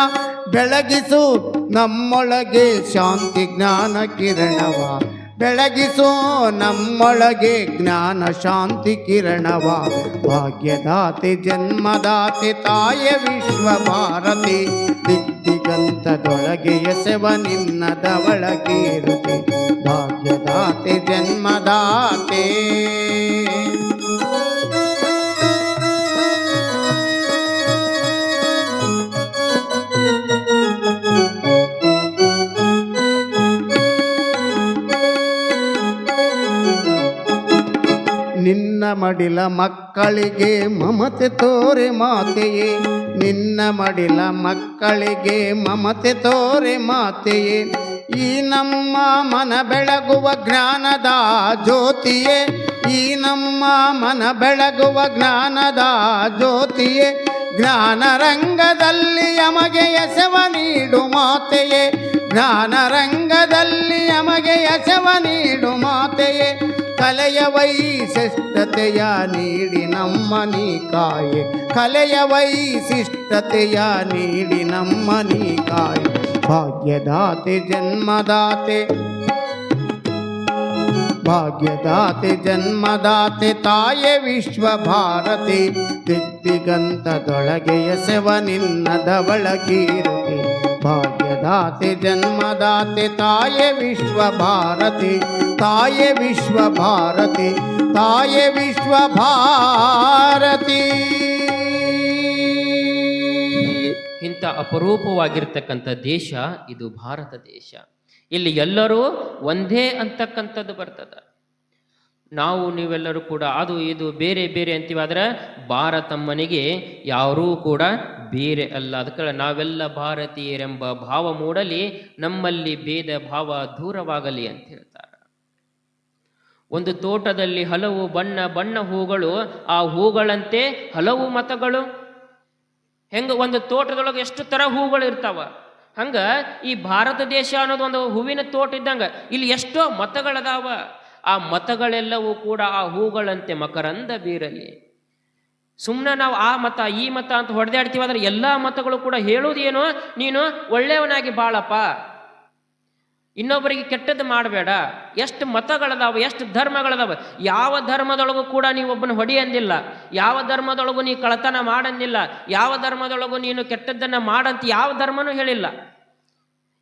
S2: ಬೆಳಗಿಸು ನಮ್ಮೊಳಗೆ ಶಾಂತಿ, ಜ್ಞಾನ, ಕಿರಣವ. ಬೆಳಗಿಸೋ ನಮ್ಮೊಳಗೆ ಜ್ಞಾನ, ಶಾಂತಿ, ಕಿರಣವ. ಭಾಗ್ಯದಾತೆ, ಜನ್ಮದಾತೆ, ತಾಯ ವಿಶ್ವ ಭಾರತಿ. ದಿಗ್ದಿಗಂತದೊಳಗೆ ಎಸೆವ ನಿನ್ನದವಳಗೆ ಧವಳಗೇರುತಿ ಭಾಗ್ಯದಾತೆ, ಜನ್ಮದಾತೆ. ಮಡಿಲ ಮಕ್ಕಳಿಗೆ ಮಮತೆ ತೋರೆ ಮಾತೆಯೇ. ನಿನ್ನ ಮಡಿಲ ಮಕ್ಕಳಿಗೆ ಮಮತೆ ತೋರೆ ಮಾತೆಯೇ. ಈ ನಮ್ಮ ಮನ ಬೆಳಗುವ ಜ್ಞಾನದ ಜ್ಯೋತಿಯೇ. ಈ ನಮ್ಮ ಮನ ಬೆಳಗುವ ಜ್ಞಾನದ ಜ್ಯೋತಿಯೇ. ಜ್ಞಾನ ರಂಗದಲ್ಲಿ ಯಮಗೆ ಎಸವ ನೀಡು ಮಾತೆಯೇ. ಜ್ಞಾನ ರಂಗದಲ್ಲಿ ಯಮಗೆ ಎಸವ ನೀಡು ಮಾತೆಯೇ. ಕಲೆಯ ವೈಶಿಷ್ಟತೆಯ ನೀಡಿ ನಮ್ಮ ನೀ ಕಾಯೆ ಕಲೆಯ ವೈಶಿಷ್ಟತೆಯ ನೀಡಿ ನಮ್ಮ ನೀ ಕಾಯೆ ಭಾಗ್ಯದಾತೆ, ಜನ್ಮದಾತೆ. ಭಾಗ್ಯದಾತೆ, ಜನ್ಮದಾತೆ. ತಾಯೆ ವಿಶ್ವ ಭಾರತಿ ದಿಗ್ದಿಗಂತದೊಳಗೆ ಎಸೆವ ನಿನ್ನದ ಧವಳಗೀರುತಿ ಭಾಗ್ಯದಾತೆ ಜನ್ಮದಾತೆ, ತಾಯೇ ವಿಶ್ವ ಭಾರತಿ ತಾಯೇ ವಿಶ್ವ ಭಾರತಿ ತಾಯೇ ವಿಶ್ವ ಭಾರತಿ
S1: ಇಂಥ ಅಪರೂಪವಾಗಿರ್ತಕ್ಕಂಥ ದೇಶ ಇದು ಭಾರತ ದೇಶ. ಇಲ್ಲಿ ಎಲ್ಲರೂ ಒಂದೇ ಅಂತಕ್ಕಂಥದ್ದು ಬರ್ತದ. ನಾವು ನೀವೆಲ್ಲರೂ ಕೂಡ ಅದು, ಇದು ಬೇರೆ ಬೇರೆ ಅಂತೀವಾದ್ರೆ ಭಾರತಮ್ಮನಿಗೆ ಯಾರೂ ಕೂಡ ಬೇರೆ ಅಲ್ಲ. ಅದಕ್ಕೆ ನಾವೆಲ್ಲ ಭಾರತೀಯರೆಂಬ ಭಾವ ಮೂಡಲಿ, ನಮ್ಮಲ್ಲಿ ಭೇದ ಭಾವ ದೂರವಾಗಲಿ ಅಂತ ಹೇಳ್ತಾರೆ. ಒಂದು ತೋಟದಲ್ಲಿ ಹಲವು ಬಣ್ಣ ಬಣ್ಣ ಹೂಗಳು, ಆ ಹೂಗಳಂತೆ ಹಲವು ಮತಗಳು. ಹೆಂಗ ಒಂದು ತೋಟದೊಳಗೆ ಎಷ್ಟು ತರ ಹೂಗಳು ಇರ್ತಾವ? ಹಂಗ ಈ ಭಾರತ ದೇಶ ಅನ್ನೋದು ಒಂದು ಹೂವಿನ ತೋಟ ಇದ್ದಂಗ ಇಲ್ಲಿ ಎಷ್ಟೋ ಮತಗಳದಾವ. ಆ ಮತಗಳೆಲ್ಲವೂ ಕೂಡ ಆ ಹೂಗಳಂತೆ ಮಕರಂದ ಬೀರಲಿ. ಸುಮ್ಮನೆ ನಾವು ಆ ಮತ, ಈ ಮತ ಅಂತ ಹೊಡೆದಾಡ್ತೀವಿ ಅಂದ್ರೆ ಎಲ್ಲ ಮತಗಳು ಕೂಡ ಹೇಳೋದೇನು? ನೀನು ಒಳ್ಳೆಯವನಾಗಿ ಬಾಳಪ್ಪ. ಇನ್ನೊಬ್ಬರಿಗೆ ಕೆಟ್ಟದ್ದು ಮಾಡಬೇಡ. ಎಷ್ಟು ಮತಗಳದಾವ, ಎಷ್ಟು ಧರ್ಮಗಳದಾವ. ಯಾವ ಧರ್ಮದೊಳಗೂ ಕೂಡ ನೀವು ಒಬ್ಬನ ಹೊಡಿ ಅಂದಿಲ್ಲ ಯಾವ ಧರ್ಮದೊಳಗೂ ನೀ ಕಳತನ ಮಾಡಂದಿಲ್ಲ. ಯಾವ ಧರ್ಮದೊಳಗೂ ನೀನು ಕೆಟ್ಟದ್ದನ್ನು ಮಾಡಂತ ಯಾವ ಧರ್ಮನೂ ಹೇಳಿಲ್ಲ.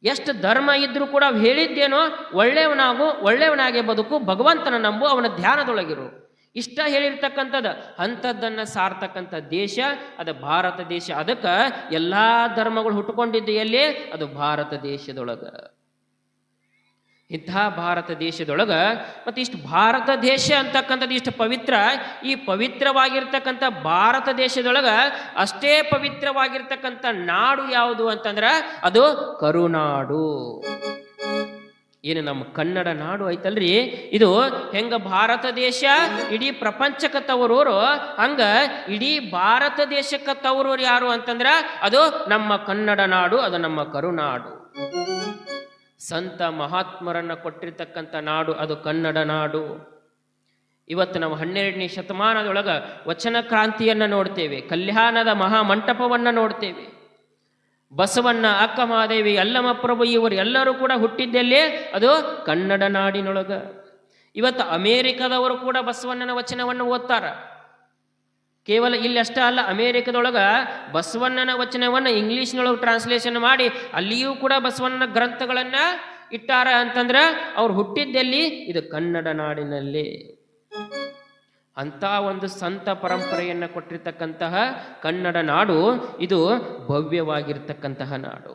S1: ಎಷ್ಟು ಧರ್ಮ ಇದ್ರೂ ಕೂಡ ಹೇಳಿದ್ದೇನೋ, ಒಳ್ಳೆಯವನಾಗು, ಒಳ್ಳೆಯವನಾಗಿ ಬದುಕು, ಭಗವಂತನ ನಂಬು, ಅವನ ಧ್ಯಾನದೊಳಗಿರು. ಇಷ್ಟ ಹೇಳಿರ್ತಕ್ಕಂಥದ್ದು ಅಂಥದ್ದನ್ನು ಸಾರ್ತಕ್ಕಂಥ ದೇಶ, ಅದು ಭಾರತ ದೇಶ. ಅದಕ್ಕೆ ಎಲ್ಲ ಧರ್ಮಗಳು ಹುಟ್ಟುಕೊಂಡಿದ್ದು ಎಲ್ಲಿ? ಅದು ಭಾರತ ದೇಶದೊಳಗೆ. ಇಂಥ ಭಾರತ ದೇಶದೊಳಗೆ, ಮತ್ತೆ ಇಷ್ಟು ಭಾರತ ದೇಶ ಅಂತಕ್ಕಂಥದ್ದು ಇಷ್ಟು ಪವಿತ್ರ, ಈ ಪವಿತ್ರವಾಗಿರ್ತಕ್ಕಂಥ ಭಾರತ ದೇಶದೊಳಗೆ ಅಷ್ಟೇ ಪವಿತ್ರವಾಗಿರ್ತಕ್ಕಂಥ ನಾಡು ಯಾವುದು ಅಂತಂದ್ರೆ ಅದು ಕರುನಾಡು. ಏನು ನಮ್ಮ ಕನ್ನಡ ನಾಡು ಐತಲ್ರಿ? ಇದು ಹೆಂಗ ಭಾರತ ದೇಶ, ಇಡೀ ಪ್ರಪಂಚಕ್ಕೆ ತವರೂರು ಹಂಗ ಇಡೀ ಭಾರತ ದೇಶಕ್ಕೆ ತವರೂರು ಯಾರು ಅಂತಂದ್ರ ಅದು ನಮ್ಮ ಕನ್ನಡ ನಾಡು, ಅದು ನಮ್ಮ ಕರುನಾಡು. ಸಂತ ಮಹಾತ್ಮರನ್ನ ಕೊಟ್ಟಿರ್ತಕ್ಕಂಥ ನಾಡು ಅದು ಕನ್ನಡ ನಾಡು. ಇವತ್ತು ನಾವು ಹನ್ನೆರಡನೇ ಶತಮಾನದೊಳಗ ವಚನ ಕ್ರಾಂತಿಯನ್ನ ನೋಡ್ತೇವೆ, ಕಲ್ಯಾಣದ ಮಹಾ ಮಂಟಪವನ್ನ ನೋಡ್ತೇವೆ. ಬಸವಣ್ಣ ಅಕ್ಕ ಮಹಾದೇವಿ ಅಲ್ಲಮ ಪ್ರಭು ಇವರು ಎಲ್ಲರೂ ಕೂಡ ಹುಟ್ಟಿದ್ದೆಲ್ಲೇ? ಅದು ಕನ್ನಡ ನಾಡಿನೊಳಗ. ಇವತ್ತು ಅಮೇರಿಕದವರು ಕೂಡ ಬಸವಣ್ಣನ ವಚನವನ್ನು ಓದ್ತಾರ. ಕೇವಲ ಇಲ್ಲಿ ಅಷ್ಟೇ ಅಲ್ಲ, ಅಮೇರಿಕದೊಳಗ ಬಸವಣ್ಣನ ವಚನವನ್ನು ಇಂಗ್ಲೀಷ್ನೊಳಗೆ ಟ್ರಾನ್ಸ್ಲೇಷನ್ ಮಾಡಿ ಅಲ್ಲಿಯೂ ಕೂಡ ಬಸವಣ್ಣನ ಗ್ರಂಥಗಳನ್ನು ಇಟ್ಟಾರ ಅಂತಂದ್ರೆ ಅವ್ರು ಹುಟ್ಟಿದ್ದೆಲ್ಲಿ? ಇದು ಕನ್ನಡ ನಾಡಿನಲ್ಲಿ. ಅಂತ ಒಂದು ಸಂತ ಪರಂಪರೆಯನ್ನು ಕೊಟ್ಟಿರ್ತಕ್ಕಂತಹ ಕನ್ನಡ ನಾಡು, ಇದು ಭವ್ಯವಾಗಿರ್ತಕ್ಕಂತಹ ನಾಡು.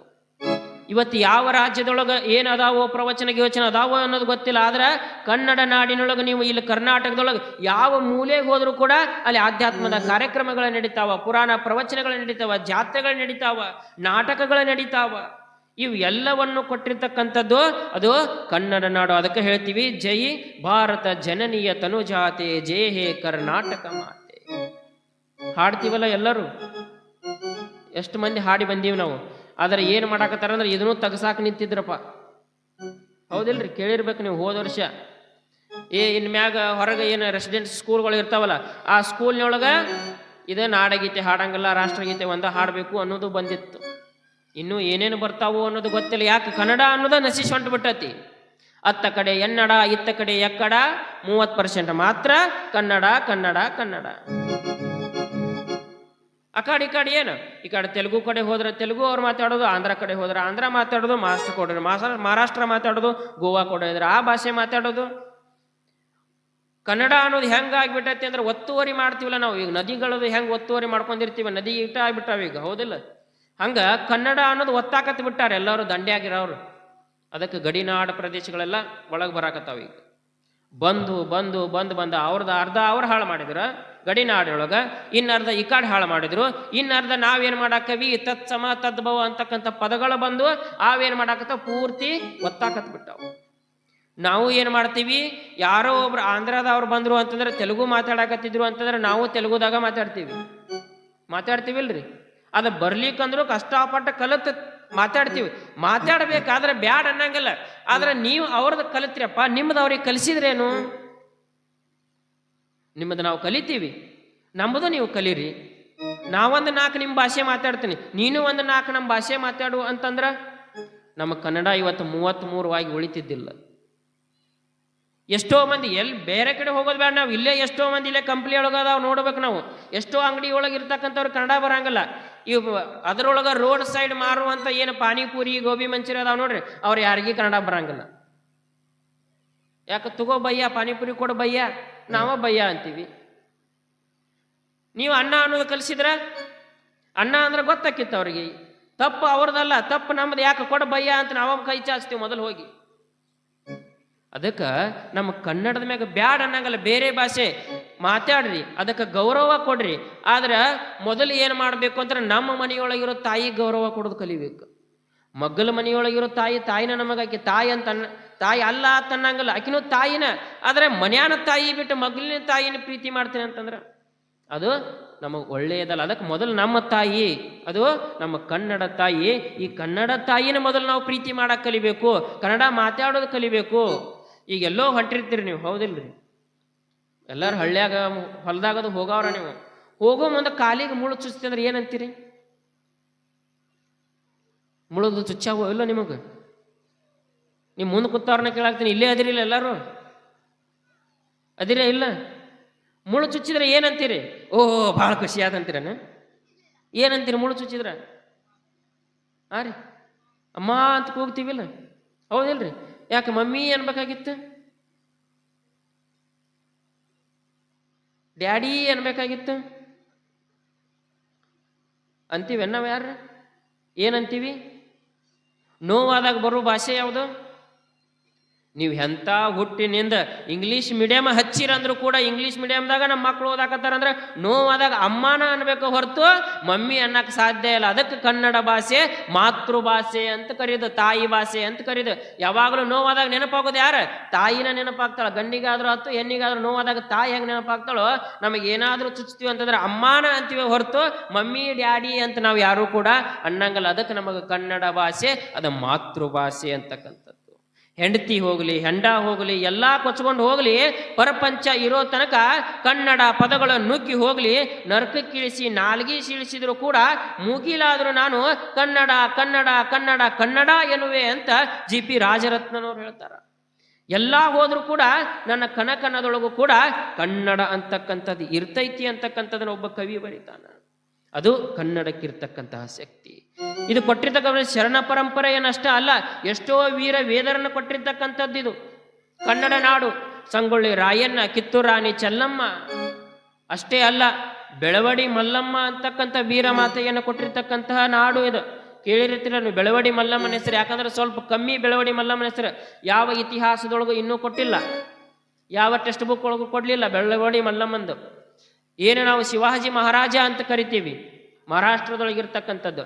S1: ಇವತ್ತು ಯಾವ ರಾಜ್ಯದೊಳಗೆ ಏನು ಅದಾವೋ ಪ್ರವಚನ ಗಿವಚನ ಅದಾವೋ ಅನ್ನೋದು ಗೊತ್ತಿಲ್ಲ, ಆದ್ರೆ ಕನ್ನಡ ನಾಡಿನೊಳಗೆ ನೀವು ಇಲ್ಲಿ ಕರ್ನಾಟಕದೊಳಗೆ ಯಾವ ಮೂಲೆಗೆ ಹೋದರೂ ಕೂಡ ಅಲ್ಲಿ ಆಧ್ಯಾತ್ಮದ ಕಾರ್ಯಕ್ರಮಗಳು ನಡೀತಾವ, ಪುರಾಣ ಪ್ರವಚನಗಳು ನಡೀತಾವ, ಜಾತ್ರೆಗಳು ನಡೀತಾವ, ನಾಟಕಗಳು ನಡೀತಾವ. ಇವು ಎಲ್ಲವನ್ನು ಕೊಟ್ಟಿರ್ತಕ್ಕಂಥದ್ದು, ಅದು ಕನ್ನಡ ನಾಡು. ಅದಕ್ಕೆ ಹೇಳ್ತೀವಿ, ಜೈ ಭಾರತ ಜನನೀಯ ತನುಜಾತೆ ಜಯ ಹೇ ಕರ್ನಾಟಕ ಮಾತೆ. ಹಾಡ್ತೀವಲ್ಲ ಎಲ್ಲರೂ? ಎಷ್ಟು ಮಂದಿ ಹಾಡಿ ಬಂದೀವಿ ನಾವು. ಆದರೆ ಏನು ಮಾಡಾಕತ್ತಾರ ಅಂದ್ರೆ ಇದನ್ನು ತಗಸಾಕ ನಿಂತಿದ್ರಪ್ಪ. ಹೌದಿಲ್ರಿ, ಕೇಳಿರ್ಬೇಕು ನೀವು ಹೋದ ವರ್ಷ. ಏ, ಇನ್ ಮ್ಯಾಗ ಹೊರಗೆ ಏನು ರೆಸಿಡೆನ್ಸ್ ಸ್ಕೂಲ್ಗಳು ಇರ್ತಾವಲ್ಲ, ಆ ಸ್ಕೂಲ್ನೊಳಗೆ ಇದೇ ನಾಡಗೀತೆ ಹಾಡಂಗಿಲ್ಲ, ರಾಷ್ಟ್ರಗೀತೆ ಒಂದ ಹಾಡಬೇಕು ಅನ್ನೋದು ಬಂದಿತ್ತು. ಇನ್ನು ಏನೇನು ಬರ್ತಾವೋ ಅನ್ನೋದು ಗೊತ್ತಿಲ್ಲ. ಯಾಕೆ ಕನ್ನಡ ಅನ್ನೋದ ನಶಿಸಿ ಹೊಂಟು ಬಿಟ್ಟತಿ ಅತ್ತ ಕಡೆ ಎನ್ನಡ, ಇತ್ತ ಕಡೆ ಎಕ್ಕಡ, ಮೂವತ್ತು ಪರ್ಸೆಂಟ್ ಮಾತ್ರ ಕನ್ನಡ ಕನ್ನಡ ಕನ್ನಡ. ಆ ಕಡೆ, ಈ ಕಡೆ ಏನು? ಈ ಕಡೆ ತೆಲುಗು ಕಡೆ ಹೋದ್ರೆ ತೆಲುಗು ಅವ್ರು ಮಾತಾಡೋದು, ಆಂಧ್ರ ಕಡೆ ಹೋದ್ರೆ ಆಂಧ್ರ ಮಾತಾಡೋದು, ಮಹಾರಾಷ್ಟ್ರ ಕೊಡೋದು ಮಹಾರಾಷ್ಟ್ರ ಮಾತಾಡೋದು, ಗೋವಾ ಕೊಡೋದ್ರೆ ಆ ಭಾಷೆ ಮಾತಾಡೋದು. ಕನ್ನಡ ಅನ್ನೋದು ಹೆಂಗೆ ಆಗ್ಬಿಟ್ಟೈತಿ ಅಂದ್ರೆ ಒತ್ತುವರಿ ಮಾಡ್ತೀವಲ್ಲ ನಾವು. ಈಗ ನದಿಗಳದು ಹೆಂಗೆ ಒತ್ತುವರಿ ಮಾಡ್ಕೊಂಡಿರ್ತೀವಿ, ನದಿ ಇಟ್ಟ ಆಗ್ಬಿಟ್ಟಾವ ಈಗ, ಹೌದಿಲ್ಲ? ಹಂಗ ಕನ್ನಡ ಅನ್ನೋದು ಒತ್ತಾಕತ್ ಬಿಟ್ಟಾರೆ ಎಲ್ಲರೂ ದಂಡೆಯಾಗಿರೋರು. ಅದಕ್ಕೆ ಗಡಿನಾಡು ಪ್ರದೇಶಗಳೆಲ್ಲ ಒಳಗೆ ಬರಾಕತ್ತಾವ ಈಗ. ಬಂದು ಬಂದು ಬಂದು, ಬಂದ ಅವ್ರದ್ದು ಅರ್ಧ ಅವ್ರು ಹಾಳು ಮಾಡಿದ್ರು, ಗಡಿನಾಡೊಳಗ ಇನ್ನರ್ಧ ಈ ಕಾಡು ಹಾಳು ಮಾಡಿದ್ರು, ಇನ್ನರ್ಧ ನಾವೇನು ಮಾಡಾಕವಿ? ತತ್ಸಮ, ತದ್ಭವ ಅಂತಕ್ಕಂಥ ಪದಗಳು ಬಂದು ಅವೇನು ಮಾಡಾಕತ್ತ ಪೂರ್ತಿ ಒತ್ತಾಕತ್ ಬಿಟ್ಟಾವು. ನಾವು ಏನು ಮಾಡ್ತೀವಿ? ಯಾರೋ ಒಬ್ರು ಆಂಧ್ರದವ್ರು ಬಂದರು ಅಂತಂದ್ರೆ ತೆಲುಗು ಮಾತಾಡಕತ್ತಿದ್ರು ಅಂತಂದ್ರೆ ನಾವು ತೆಲುಗುದಾಗ ಮಾತಾಡ್ತೀವಿ. ಮಾತಾಡ್ತೀವಿಲ್ರಿ? ಅದು ಬರ್ಲಿಕ್ಕಂದ್ರೂ ಕಷ್ಟಪಟ್ಟು ಕಲಿತು ಮಾತಾಡ್ತೀವಿ. ಮಾತಾಡ್ಬೇಕಾದ್ರೆ ಬ್ಯಾಡ್ ಅನ್ನಂಗಿಲ್ಲ. ಆದ್ರೆ ನೀವು ಅವ್ರದ್ದು ಕಲಿತ್ರಿಯಪ್ಪ, ನಿಮ್ದು ಅವ್ರಿಗೆ ಕಲಿಸಿದ್ರೇನು? ನಿಮ್ಮದು ನಾವು ಕಲಿತೀವಿ. ನಮ್ಮದು ನೀವು ಕಲೀರಿ. ನಾವೊಂದು ನಾಲ್ಕು ನಿಮ್ಮ ಭಾಷೆ ಮಾತಾಡ್ತೀನಿ. ನೀನು ಒಂದು ನಾಲ್ಕು ನಮ್ಮ ಭಾಷೆ ಮಾತಾಡು ಅಂತಂದ್ರೆ ನಮ್ಮ ಕನ್ನಡ ಇವತ್ತು ಮೂವತ್ತ್ಮೂರವಾಗಿ ಉಳಿತಿದ್ದಿಲ್ಲ. ಎಷ್ಟೋ ಮಂದಿ ಎಲ್ಲಿ ಬೇರೆ ಕಡೆ ಹೋಗೋದು ಬೇಡ ನಾವು. ಇಲ್ಲೇ ಎಷ್ಟೋ ಮಂದಿ ಇಲ್ಲೇ ಕಂಪ್ನಿ ಒಳಗೆ ಅದಾವ ನೋಡ್ಬೇಕು ನಾವು. ಎಷ್ಟೋ ಅಂಗಡಿ ಒಳಗೆ ಇರ್ತಕ್ಕಂಥವ್ರು ಕನ್ನಡ ಬರಂಗಿಲ್ಲ. ಇವು ಅದರೊಳಗೆ ರೋಡ್ ಸೈಡ್ ಮಾರುವಂಥ ಏನು ಪಾನಿಪುರಿ, ಗೋಬಿ ಮಂಚೂರಿ ಅದಾವ ನೋಡ್ರಿ, ಅವ್ರು ಯಾರಿಗೂ ಕನ್ನಡ ಬರಂಗಿಲ್ಲ. ಯಾಕೆ ತಗೋ ಬಯ್ಯ, ಪಾನಿಪುರಿ ಕೊಡು ಬಯ್ಯ, ನಾವ ಬಯ್ಯ ಅಂತೀವಿ. ನೀವು ಅನ್ನ ಅನ್ನೋದು ಕಲಿಸಿದ್ರ, ಅನ್ನ ಅಂದ್ರೆ ಗೊತ್ತಾಕಿತ್ತು ಅವ್ರಿಗೆ. ತಪ್ಪು ಅವ್ರದಲ್ಲ, ತಪ್ಪು ನಮ್ದು ಯಾಕೆ ಕೊಡ ಬಯ್ಯ ಅಂತ ನಾವ ಕೈ ಚಾಚ್ತೀವಿ ಮೊದಲು ಹೋಗಿ. ಅದಕ್ಕೆ ನಮ್ಮ ಕನ್ನಡದ ಮ್ಯಾಗ ಬ್ಯಾಡ ಅನ್ನಂಗಲ್ಲ, ಬೇರೆ ಭಾಷೆ. ಮಾತಾಡ್ರಿ, ಅದಕ್ಕೆ ಗೌರವ ಕೊಡ್ರಿ. ಆದ್ರೆ ಮೊದಲು ಏನು ಮಾಡಬೇಕು ಅಂದ್ರೆ ನಮ್ಮ ಮನೆಯೊಳಗಿರೋ ತಾಯಿ ಗೌರವ ಕೊಡೋದು ಕಲಿಬೇಕು. ಮಗ್ಗಲ ಮನೆಯೊಳಗಿರೋ ತಾಯಿ, ತಾಯಿನ ನಮಗಾಕಿ ತಾಯಿ ಅಂತ ತಾಯಿ ಅಲ್ಲ ತನ್ನಂಗಲ್ಲ ಆಕಿನೂ ತಾಯಿನ. ಆದರೆ ಮನ್ಯಾನ ತಾಯಿ ಬಿಟ್ಟು ಮಗ್ಲಿನ ತಾಯಿನ ಪ್ರೀತಿ ಮಾಡ್ತೀನಿ ಅಂತಂದ್ರೆ ಅದು ನಮಗೆ ಒಳ್ಳೆಯದಲ್ಲ ಅದಕ್ಕೆ ಮೊದಲು ನಮ್ಮ ತಾಯಿ, ಅದು ನಮ್ಮ ಕನ್ನಡ ತಾಯಿ. ಈ ಕನ್ನಡ ತಾಯಿನ ಮೊದಲು ನಾವು ಪ್ರೀತಿ ಮಾಡಕ್ಕೆ ಕಲಿಬೇಕು. ಕನ್ನಡ ಮಾತಾಡೋದು ಕಲಿಬೇಕು. ಈಗ ಎಲ್ಲೋ ಹೊಂಟಿರ್ತೀರಿ ನೀವು, ಹೌದಿಲ್ರಿ? ಎಲ್ಲರೂ ಹಳ್ಳ್ಯಾಗ ಹೊಲದಾಗದು ಹೋಗವ್ರ ನೀವು. ಹೋಗೋ ಮುಂದೆ ಕಾಲಿಗೆ ಮುಳು ಚುಚ್ತಿ ಅಂದ್ರೆ ಏನಂತೀರಿ? ಮುಳುದು ಚುಚ್ಚಾಗೋ ಇಲ್ಲ ನಿಮಗೆ? ನೀವು ಮುಂದೆ ಕೂತವ್ರನ್ನ ಕೇಳಾಕ್ತೀನಿ, ಇಲ್ಲೇ ಅದಿರಿಲ್ಲ ಎಲ್ಲರೂ? ಅದಿರೇ ಇಲ್ಲ? ಮುಳು ಚುಚ್ಚಿದ್ರೆ ಏನಂತೀರಿ? ಓಹ್, ಭಾಳ ಖುಷಿ ಆದಂತೀರನ ಏನಂತೀರಿ ಮುಳು ಚುಚ್ಚಿದ್ರೆ? ಹಾಂ ರೀ? ಅಮ್ಮ ಅಂತ ಕೂಗ್ತೀವಿಲ್ಲ? ಹೌದಿಲ್ರಿ? ಯಾಕೆ ಮಮ್ಮಿ ಅನ್ಬೇಕಾಗಿತ್ತು? ಡ್ಯಾಡಿ ಅನ್ಬೇಕಾಗಿತ್ತು? ಅಂತೀವಿ ನಾವು ಯಾರು ಏನಂತೀವಿ? ನೋವಾದಾಗ ಬರೋ ಭಾಷೆ ಯಾವುದು? ನೀವು ಎಂಥ ಹುಟ್ಟಿನಿಂದ ಇಂಗ್ಲೀಷ್ ಮೀಡಿಯಮ್ ಹಚ್ಚಿರಂದ್ರೂ ಕೂಡ ಇಂಗ್ಲೀಷ್ ಮೀಡಿಯಮ್ದಾಗ ನಮ್ಮ ಮಕ್ಕಳು ಓದಾಕತ್ತಾರಂದ್ರೆ ನೋವಾದಾಗ ಅಮ್ಮನ ಅನ್ಬೇಕು ಹೊರತು ಮಮ್ಮಿ ಅನ್ನಕ್ಕೆ ಸಾಧ್ಯ ಇಲ್ಲ. ಅದಕ್ಕೆ ಕನ್ನಡ ಭಾಷೆ ಮಾತೃಭಾಷೆ ಅಂತ ಕರೀದು, ತಾಯಿ ಭಾಷೆ ಅಂತ ಕರೀದು. ಯಾವಾಗಲೂ ನೋವಾದಾಗ ನೆನಪಾಗೋದು ಯಾರು? ತಾಯಿನ ನೆನಪಾಗ್ತಾಳ. ಗಂಡಿಗಾದ್ರೂ ಹತ್ತು ಹೆಣ್ಣಿಗಾದ್ರೂ ನೋವಾದಾಗ ತಾಯಿ ಹೆಂಗೆ ನೆನಪಾಗ್ತಾಳೋ? ನಮಗೆ ಏನಾದರೂ ಚುಚ್ತೀವಿ ಅಂತಂದ್ರೆ ಅಮ್ಮನ ಅಂತೀವಿ ಹೊರತು, ಮಮ್ಮಿ, ಡ್ಯಾಡಿ ಅಂತ ನಾವು ಯಾರೂ ಕೂಡ ಅನ್ನಂಗಲ್ಲ. ಅದಕ್ಕೆ ನಮಗೆ ಕನ್ನಡ ಭಾಷೆ, ಅದು ಮಾತೃಭಾಷೆ ಅಂತಕ್ಕಂಥದ್ದು. ಹೆಂಡತಿ ಹೋಗಲಿ, ಹೆಂಡ ಹೋಗಲಿ, ಎಲ್ಲ ಕೊಚ್ಕೊಂಡು ಹೋಗಲಿ, ಪರಪಂಚ ಇರೋ ತನಕ ಕನ್ನಡ ಪದಗಳು ನುಗ್ಗಿ ಹೋಗಲಿ ನರಕಕ್ಕಿಳಿಸಿ ನಾಲ್ಗಿ ಸೀಳಿಸಿದ್ರು ಕೂಡ ಮುಗಿಲಾದರೂ ನಾನು ಕನ್ನಡ ಕನ್ನಡ ಕನ್ನಡ ಕನ್ನಡ ಎನ್ನುವೆ ಅಂತ ಜಿ ಪಿ ರಾಜರತ್ನನವ್ರು ಹೇಳ್ತಾರೆ. ಎಲ್ಲ ಹೋದರೂ ಕೂಡ ನನ್ನ ಕನಕನದೊಳಗೂ ಕೂಡ ಕನ್ನಡ ಅಂತಕ್ಕಂಥದ್ದು ಇರ್ತೈತಿ ಅಂತಕ್ಕಂಥದ್ದನ್ನ ಒಬ್ಬ ಕವಿ ಬರೀತಾನ. ಅದು ಕನ್ನಡಕ್ಕಿರ್ತಕ್ಕಂತಹ ಶಕ್ತಿ. ಇದು ಕೊಟ್ಟಿರ್ತಕ್ಕಂಥ ಶರಣ ಪರಂಪರೆ ಏನಷ್ಟ ಅಲ್ಲ, ಎಷ್ಟೋ ವೀರ ವೇದರನ್ನು ಕೊಟ್ಟಿರ್ತಕ್ಕಂಥದ್ದು ಇದು. ಕನ್ನಡ ನಾಡು, ಸಂಗೊಳ್ಳಿ ರಾಯಣ್ಣ, ಕಿತ್ತೂರು ರಾಣಿ ಚೆಲ್ಲಮ್ಮ ಅಷ್ಟೇ ಅಲ್ಲ, ಬೆಳವಡಿ ಮಲ್ಲಮ್ಮ ಅಂತಕ್ಕಂಥ ವೀರ ಮಾತೆಯನ್ನು ಕೊಟ್ಟಿರ್ತಕ್ಕಂತಹ ನಾಡು ಇದು. ಕೇಳಿರ್ತೀರ ಬೆಳವಡಿ ಮಲ್ಲಮ್ಮನ ಹೆಸರು, ಯಾಕಂದ್ರೆ ಸ್ವಲ್ಪ ಕಮ್ಮಿ ಬೆಳವಡಿ ಮಲ್ಲಮ್ಮನ ಹೆಸರು ಯಾವ ಇತಿಹಾಸದೊಳಗೂ ಇನ್ನೂ ಕೊಟ್ಟಿಲ್ಲ. ಯಾವ ಟೆಕ್ಸ್ಟ್ ಬುಕ್ ಒಳಗೂ ಕೊಡಲಿಲ್ಲ ಬೆಳವಡಿ ಮಲ್ಲಮ್ಮಂದು. ಏನು ನಾವು ಶಿವಾಜಿ ಮಹಾರಾಜ ಅಂತ ಕರಿತೀವಿ, ಮಹಾರಾಷ್ಟ್ರದೊಳಗಿರ್ತಕ್ಕಂಥದ್ದು.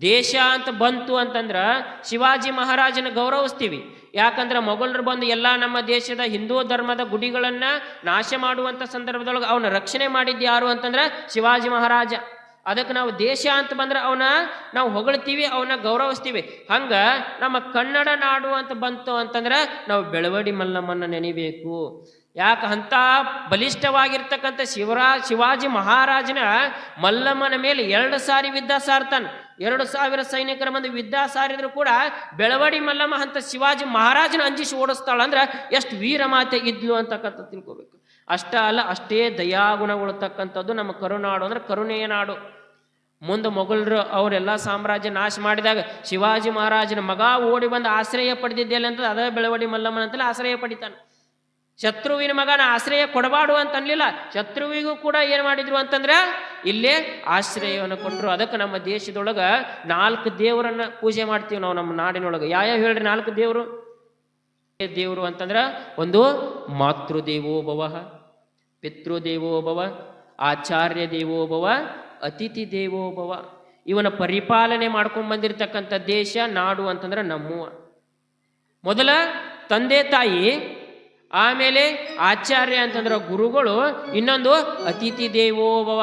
S1: ದೇಶ ಅಂತ ಬಂತು ಅಂತಂದ್ರೆ ಶಿವಾಜಿ ಮಹಾರಾಜನ ಗೌರವಿಸ್ತೀವಿ. ಯಾಕಂದ್ರೆ ಮೊಘಲರು ಬಂದು ಎಲ್ಲ ನಮ್ಮ ದೇಶದ ಹಿಂದೂ ಧರ್ಮದ ಗುಡಿಗಳನ್ನ ನಾಶ ಮಾಡುವಂಥ ಸಂದರ್ಭದೊಳಗೆ ಅವನ ರಕ್ಷಣೆ ಮಾಡಿದ್ದು ಯಾರು ಅಂತಂದ್ರೆ ಶಿವಾಜಿ ಮಹಾರಾಜ. ಅದಕ್ಕೆ ನಾವು ದೇಶ ಅಂತ ಬಂದ್ರೆ ಅವನ ನಾವು ಹೊಗಳ್ತೀವಿ, ಅವನ ಗೌರವಿಸ್ತೀವಿ. ಹಂಗ ನಮ್ಮ ಕನ್ನಡ ನಾಡು ಅಂತ ಬಂತು ಅಂತಂದ್ರೆ ನಾವು ಬೆಳವಡಿ ಮಲ್ಲಮ್ಮನ್ನ ನೆನಿಬೇಕು. ಯಾಕೆ ಅಂತ ಬಲಿಷ್ಠವಾಗಿರ್ತಕ್ಕಂಥ ಶಿವರಾಜ್ ಶಿವಾಜಿ ಮಹಾರಾಜನ ಮಲ್ಲಮ್ಮನ ಮೇಲೆ ಎರಡು ಸಾರಿ ವಿದ್ಯಾ ಸಾರ್ತಾನೆ. ಎರಡು ಸಾವಿರ ಸೈನಿಕರ ಮಂದಿ ವಿದ್ಯಾ ಸಾರಿದ್ರು ಕೂಡ ಬೆಳವಡಿ ಮಲ್ಲಮ್ಮ ಅಂತ ಶಿವಾಜಿ ಮಹಾರಾಜನ ಅಂಜಿಸಿ ಓಡಿಸ್ತಾಳ ಅಂದ್ರೆ ಎಷ್ಟು ವೀರ ಮಾತೆ ಇದ್ಲು ಅಂತಕ್ಕಂಥ ತಿಳ್ಕೊಬೇಕು. ಅಷ್ಟ ಅಲ್ಲ, ಅಷ್ಟೇ ದಯಾಗುಣ ಉಳ್ತಕ್ಕಂಥದ್ದು ನಮ್ಮ ಕರುನಾಡು ಅಂದ್ರೆ ಕರುಣೆಯ ನಾಡು. ಮುಂದೆ ಮೊಘಲರು ಅವರೆಲ್ಲ ಸಾಮ್ರಾಜ್ಯ ನಾಶ ಮಾಡಿದಾಗ ಶಿವಾಜಿ ಮಹಾರಾಜನ ಮಗ ಓಡಿ ಬಂದು ಆಶ್ರಯ ಪಡೆದಿದ್ದೆಲ್ಲ ಅಂತ ಅದೇ ಬೆಳವಡಿ ಮಲ್ಲಮ್ಮನ ಅಂತಲೇ ಆಶ್ರಯ ಪಡಿತಾನೆ. ಶತ್ರುವಿನ ಮಗನ ಆಶ್ರಯ ಕೊಡಬಾಡು ಅಂತ ಅನ್ಲಿಲ್ಲ. ಶತ್ರುವಿಗೂ ಕೂಡ ಏನು ಮಾಡಿದ್ರು ಅಂತಂದ್ರೆ, ಇಲ್ಲೇ ಆಶ್ರಯವನ್ನು ಕೊಟ್ಟರು ಅದಕ್ಕೆ ನಮ್ಮ ದೇಶದೊಳಗೆ ನಾಲ್ಕು ದೇವರನ್ನ ಪೂಜೆ ಮಾಡ್ತೀವಿ ನಾವು ನಮ್ಮ ನಾಡಿನೊಳಗೆ. ಯಾವ್ಯಾವ ಹೇಳ್ರಿ ನಾಲ್ಕು ದೇವರು? ದೇವರು ಅಂತಂದ್ರೆ ಒಂದು ಮಾತೃದೇವೋಭವ, ಪಿತೃದೇವೋಭವ ಆಚಾರ್ಯ ದೇವೋಭವ ಅತಿಥಿ ದೇವೋಭವ ಇವನ ಪರಿಪಾಲನೆ ಮಾಡ್ಕೊಂಡು ಬಂದಿರತಕ್ಕಂಥ ದೇಶ ನಾಡು ಅಂತಂದ್ರೆ ನಮ್ಮುವ. ಮೊದಲ ತಂದೆ ತಾಯಿ ಆಮೇಲೆ ಆಚಾರ್ಯ ಅಂತಂದ್ರೆ ಗುರುಗಳು ಇನ್ನೊಂದು ಅತಿಥಿ ದೇವೋಭವ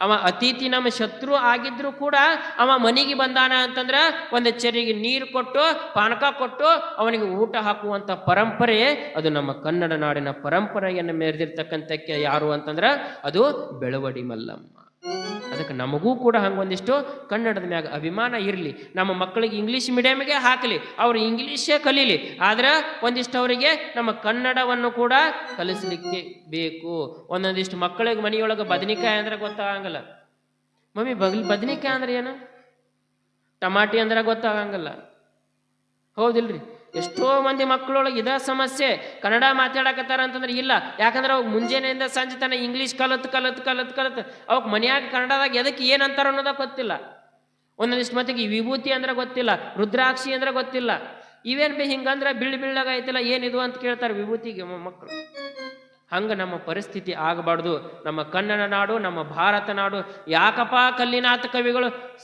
S1: ಅವ ಅತಿಥಿ ನಮ್ಮ ಶತ್ರು ಆಗಿದ್ರು ಕೂಡ ಅವ ಮನೆಗೆ ಬಂದಾನ ಅಂತಂದ್ರೆ ಒಂದು ಚರಿಗೆ ನೀರು ಕೊಟ್ಟು, ಪಾನಕ ಕೊಟ್ಟು ಅವನಿಗೆ ಊಟ ಹಾಕುವಂಥ ಪರಂಪರೆ ಅದು ನಮ್ಮ ಕನ್ನಡ ನಾಡಿನ ಪರಂಪರೆಯನ್ನು ಮೆರೆದಿರ್ತಕ್ಕಂಥಕ್ಕೆ ಯಾರು ಅಂತಂದ್ರೆ ಅದು ಬೆಳವಡಿ ಮಲ್ಲಮ್ಮ. ಅದಕ್ಕೆ ನಮಗೂ ಕೂಡ ಹಂಗೊಂದಿಷ್ಟು ಕನ್ನಡದ ಮ್ಯಾಗ ಅಭಿಮಾನ ಇರಲಿ. ನಮ್ಮ ಮಕ್ಕಳಿಗೆ ಇಂಗ್ಲೀಷ್ ಮೀಡಿಯಮ್ಗೆ ಹಾಕಲಿ. ಅವರು ಇಂಗ್ಲೀಷೇ ಕಲೀಲಿ. ಆದ್ರೆ ಒಂದಿಷ್ಟು ಅವರಿಗೆ ನಮ್ಮ ಕನ್ನಡವನ್ನು ಕೂಡ ಕಲಿಸಲಿಕ್ಕೆ ಬೇಕು. ಒಂದೊಂದಿಷ್ಟು ಮಕ್ಕಳಿಗೆ ಮನೆಯೊಳಗೆ ಬದನೆಕಾಯಿ ಅಂದ್ರೆ ಗೊತ್ತಾಗಂಗಿಲ್ಲ. ಮಮ್ಮಿ ಬಗ್ಲಿ ಬದನೆಕಾಯಿ ಅಂದ್ರೆ ಏನು? ಟಮಾಟಿ ಅಂದ್ರೆ ಗೊತ್ತಾಗಂಗಿಲ್ಲ. ಹೌದಿಲ್ರಿ? ಎಷ್ಟೋ ಮಂದಿ ಮಕ್ಕಳೊಳಗೆ ಇದ ಸಮಸ್ಯೆ. ಕನ್ನಡ ಮಾತಾಡಕತ್ತಾರ ಅಂತಂದ್ರೆ ಇಲ್ಲ. ಯಾಕಂದ್ರೆ ಅವಾಗ ಮುಂಜಾನೆಯಿಂದ ಸಂಜೆ ತನ ಇಂಗ್ಲೀಷ್ ಕಲತ್ ಕಲತ್ ಕಲತ್ ಕಲತ್. ಅವಾಗ ಮನ್ಯಾಗ ಕನ್ನಡದಾಗ ಎದಕ್ಕೆ ಏನಂತಾರ ಅನ್ನೋದ ಗೊತ್ತಿಲ್ಲ. ಒಂದೊಂದಿಷ್ಟು ಮತ್ತಿಗೆ ವಿಭೂತಿ ಅಂದ್ರೆ ಗೊತ್ತಿಲ್ಲ. ರುದ್ರಾಕ್ಷಿ ಅಂದ್ರೆ ಗೊತ್ತಿಲ್ಲ. ಇವೇನು ಬಿ ಹಿಂಗಂದ್ರೆ ಬಿಳ್ ಬಿಳ್ಳಾಗ ಐತಿಲ್ಲ ಏನಿದು ಅಂತ ಕೇಳ್ತಾರೆ ವಿಭೂತಿಗೆ ಮಕ್ಕಳು ಹಂಗೆ ನಮ್ಮ ಪರಿಸ್ಥಿತಿ ಆಗಬಾರ್ದು. ನಮ್ಮ ಕನ್ನಡ ನಾಡು, ನಮ್ಮ ಭಾರತ ನಾಡು, ಯಾಕಪ್ಪ ಕಲ್ಲಿನಾಥ ಕವಿಗಳು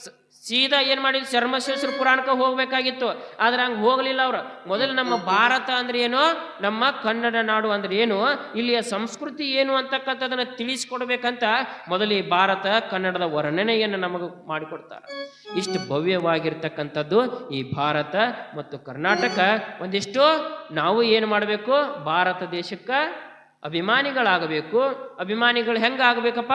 S1: ಸೀದಾ ಏನು ಮಾಡಿದ್ರು? ಚರ್ಮಶೇಷರ ಪುರಾಣಕ್ಕೆ ಹೋಗ್ಬೇಕಾಗಿತ್ತು. ಆದ್ರೆ ಹಂಗೆ ಹೋಗಲಿಲ್ಲ ಅವರು. ಮೊದಲು ನಮ್ಮ ಭಾರತ ಅಂದ್ರೆ ಏನು? ನಮ್ಮ ಕನ್ನಡ ನಾಡು ಅಂದ್ರೆ ಏನು? ಇಲ್ಲಿಯ ಸಂಸ್ಕೃತಿ ಏನು ಅಂತಕ್ಕಂಥದನ್ನ ತಿಳಿಸ್ಕೊಡ್ಬೇಕಂತ ಮೊದಲು ಈ ಭಾರತ, ಕನ್ನಡದ ವರ್ಣನೆಯನ್ನು ನಮಗೆ ಮಾಡಿಕೊಡ್ತಾರೆ. ಇಷ್ಟು ಭವ್ಯವಾಗಿರ್ತಕ್ಕಂಥದ್ದು ಈ ಭಾರತ ಮತ್ತು ಕರ್ನಾಟಕ. ಒಂದಿಷ್ಟು ನಾವು ಏನು ಮಾಡಬೇಕು? ಭಾರತ ದೇಶಕ್ಕೆ ಅಭಿಮಾನಿಗಳಾಗಬೇಕು. ಅಭಿಮಾನಿಗಳು ಹೆಂಗಾಗಬೇಕಪ್ಪ?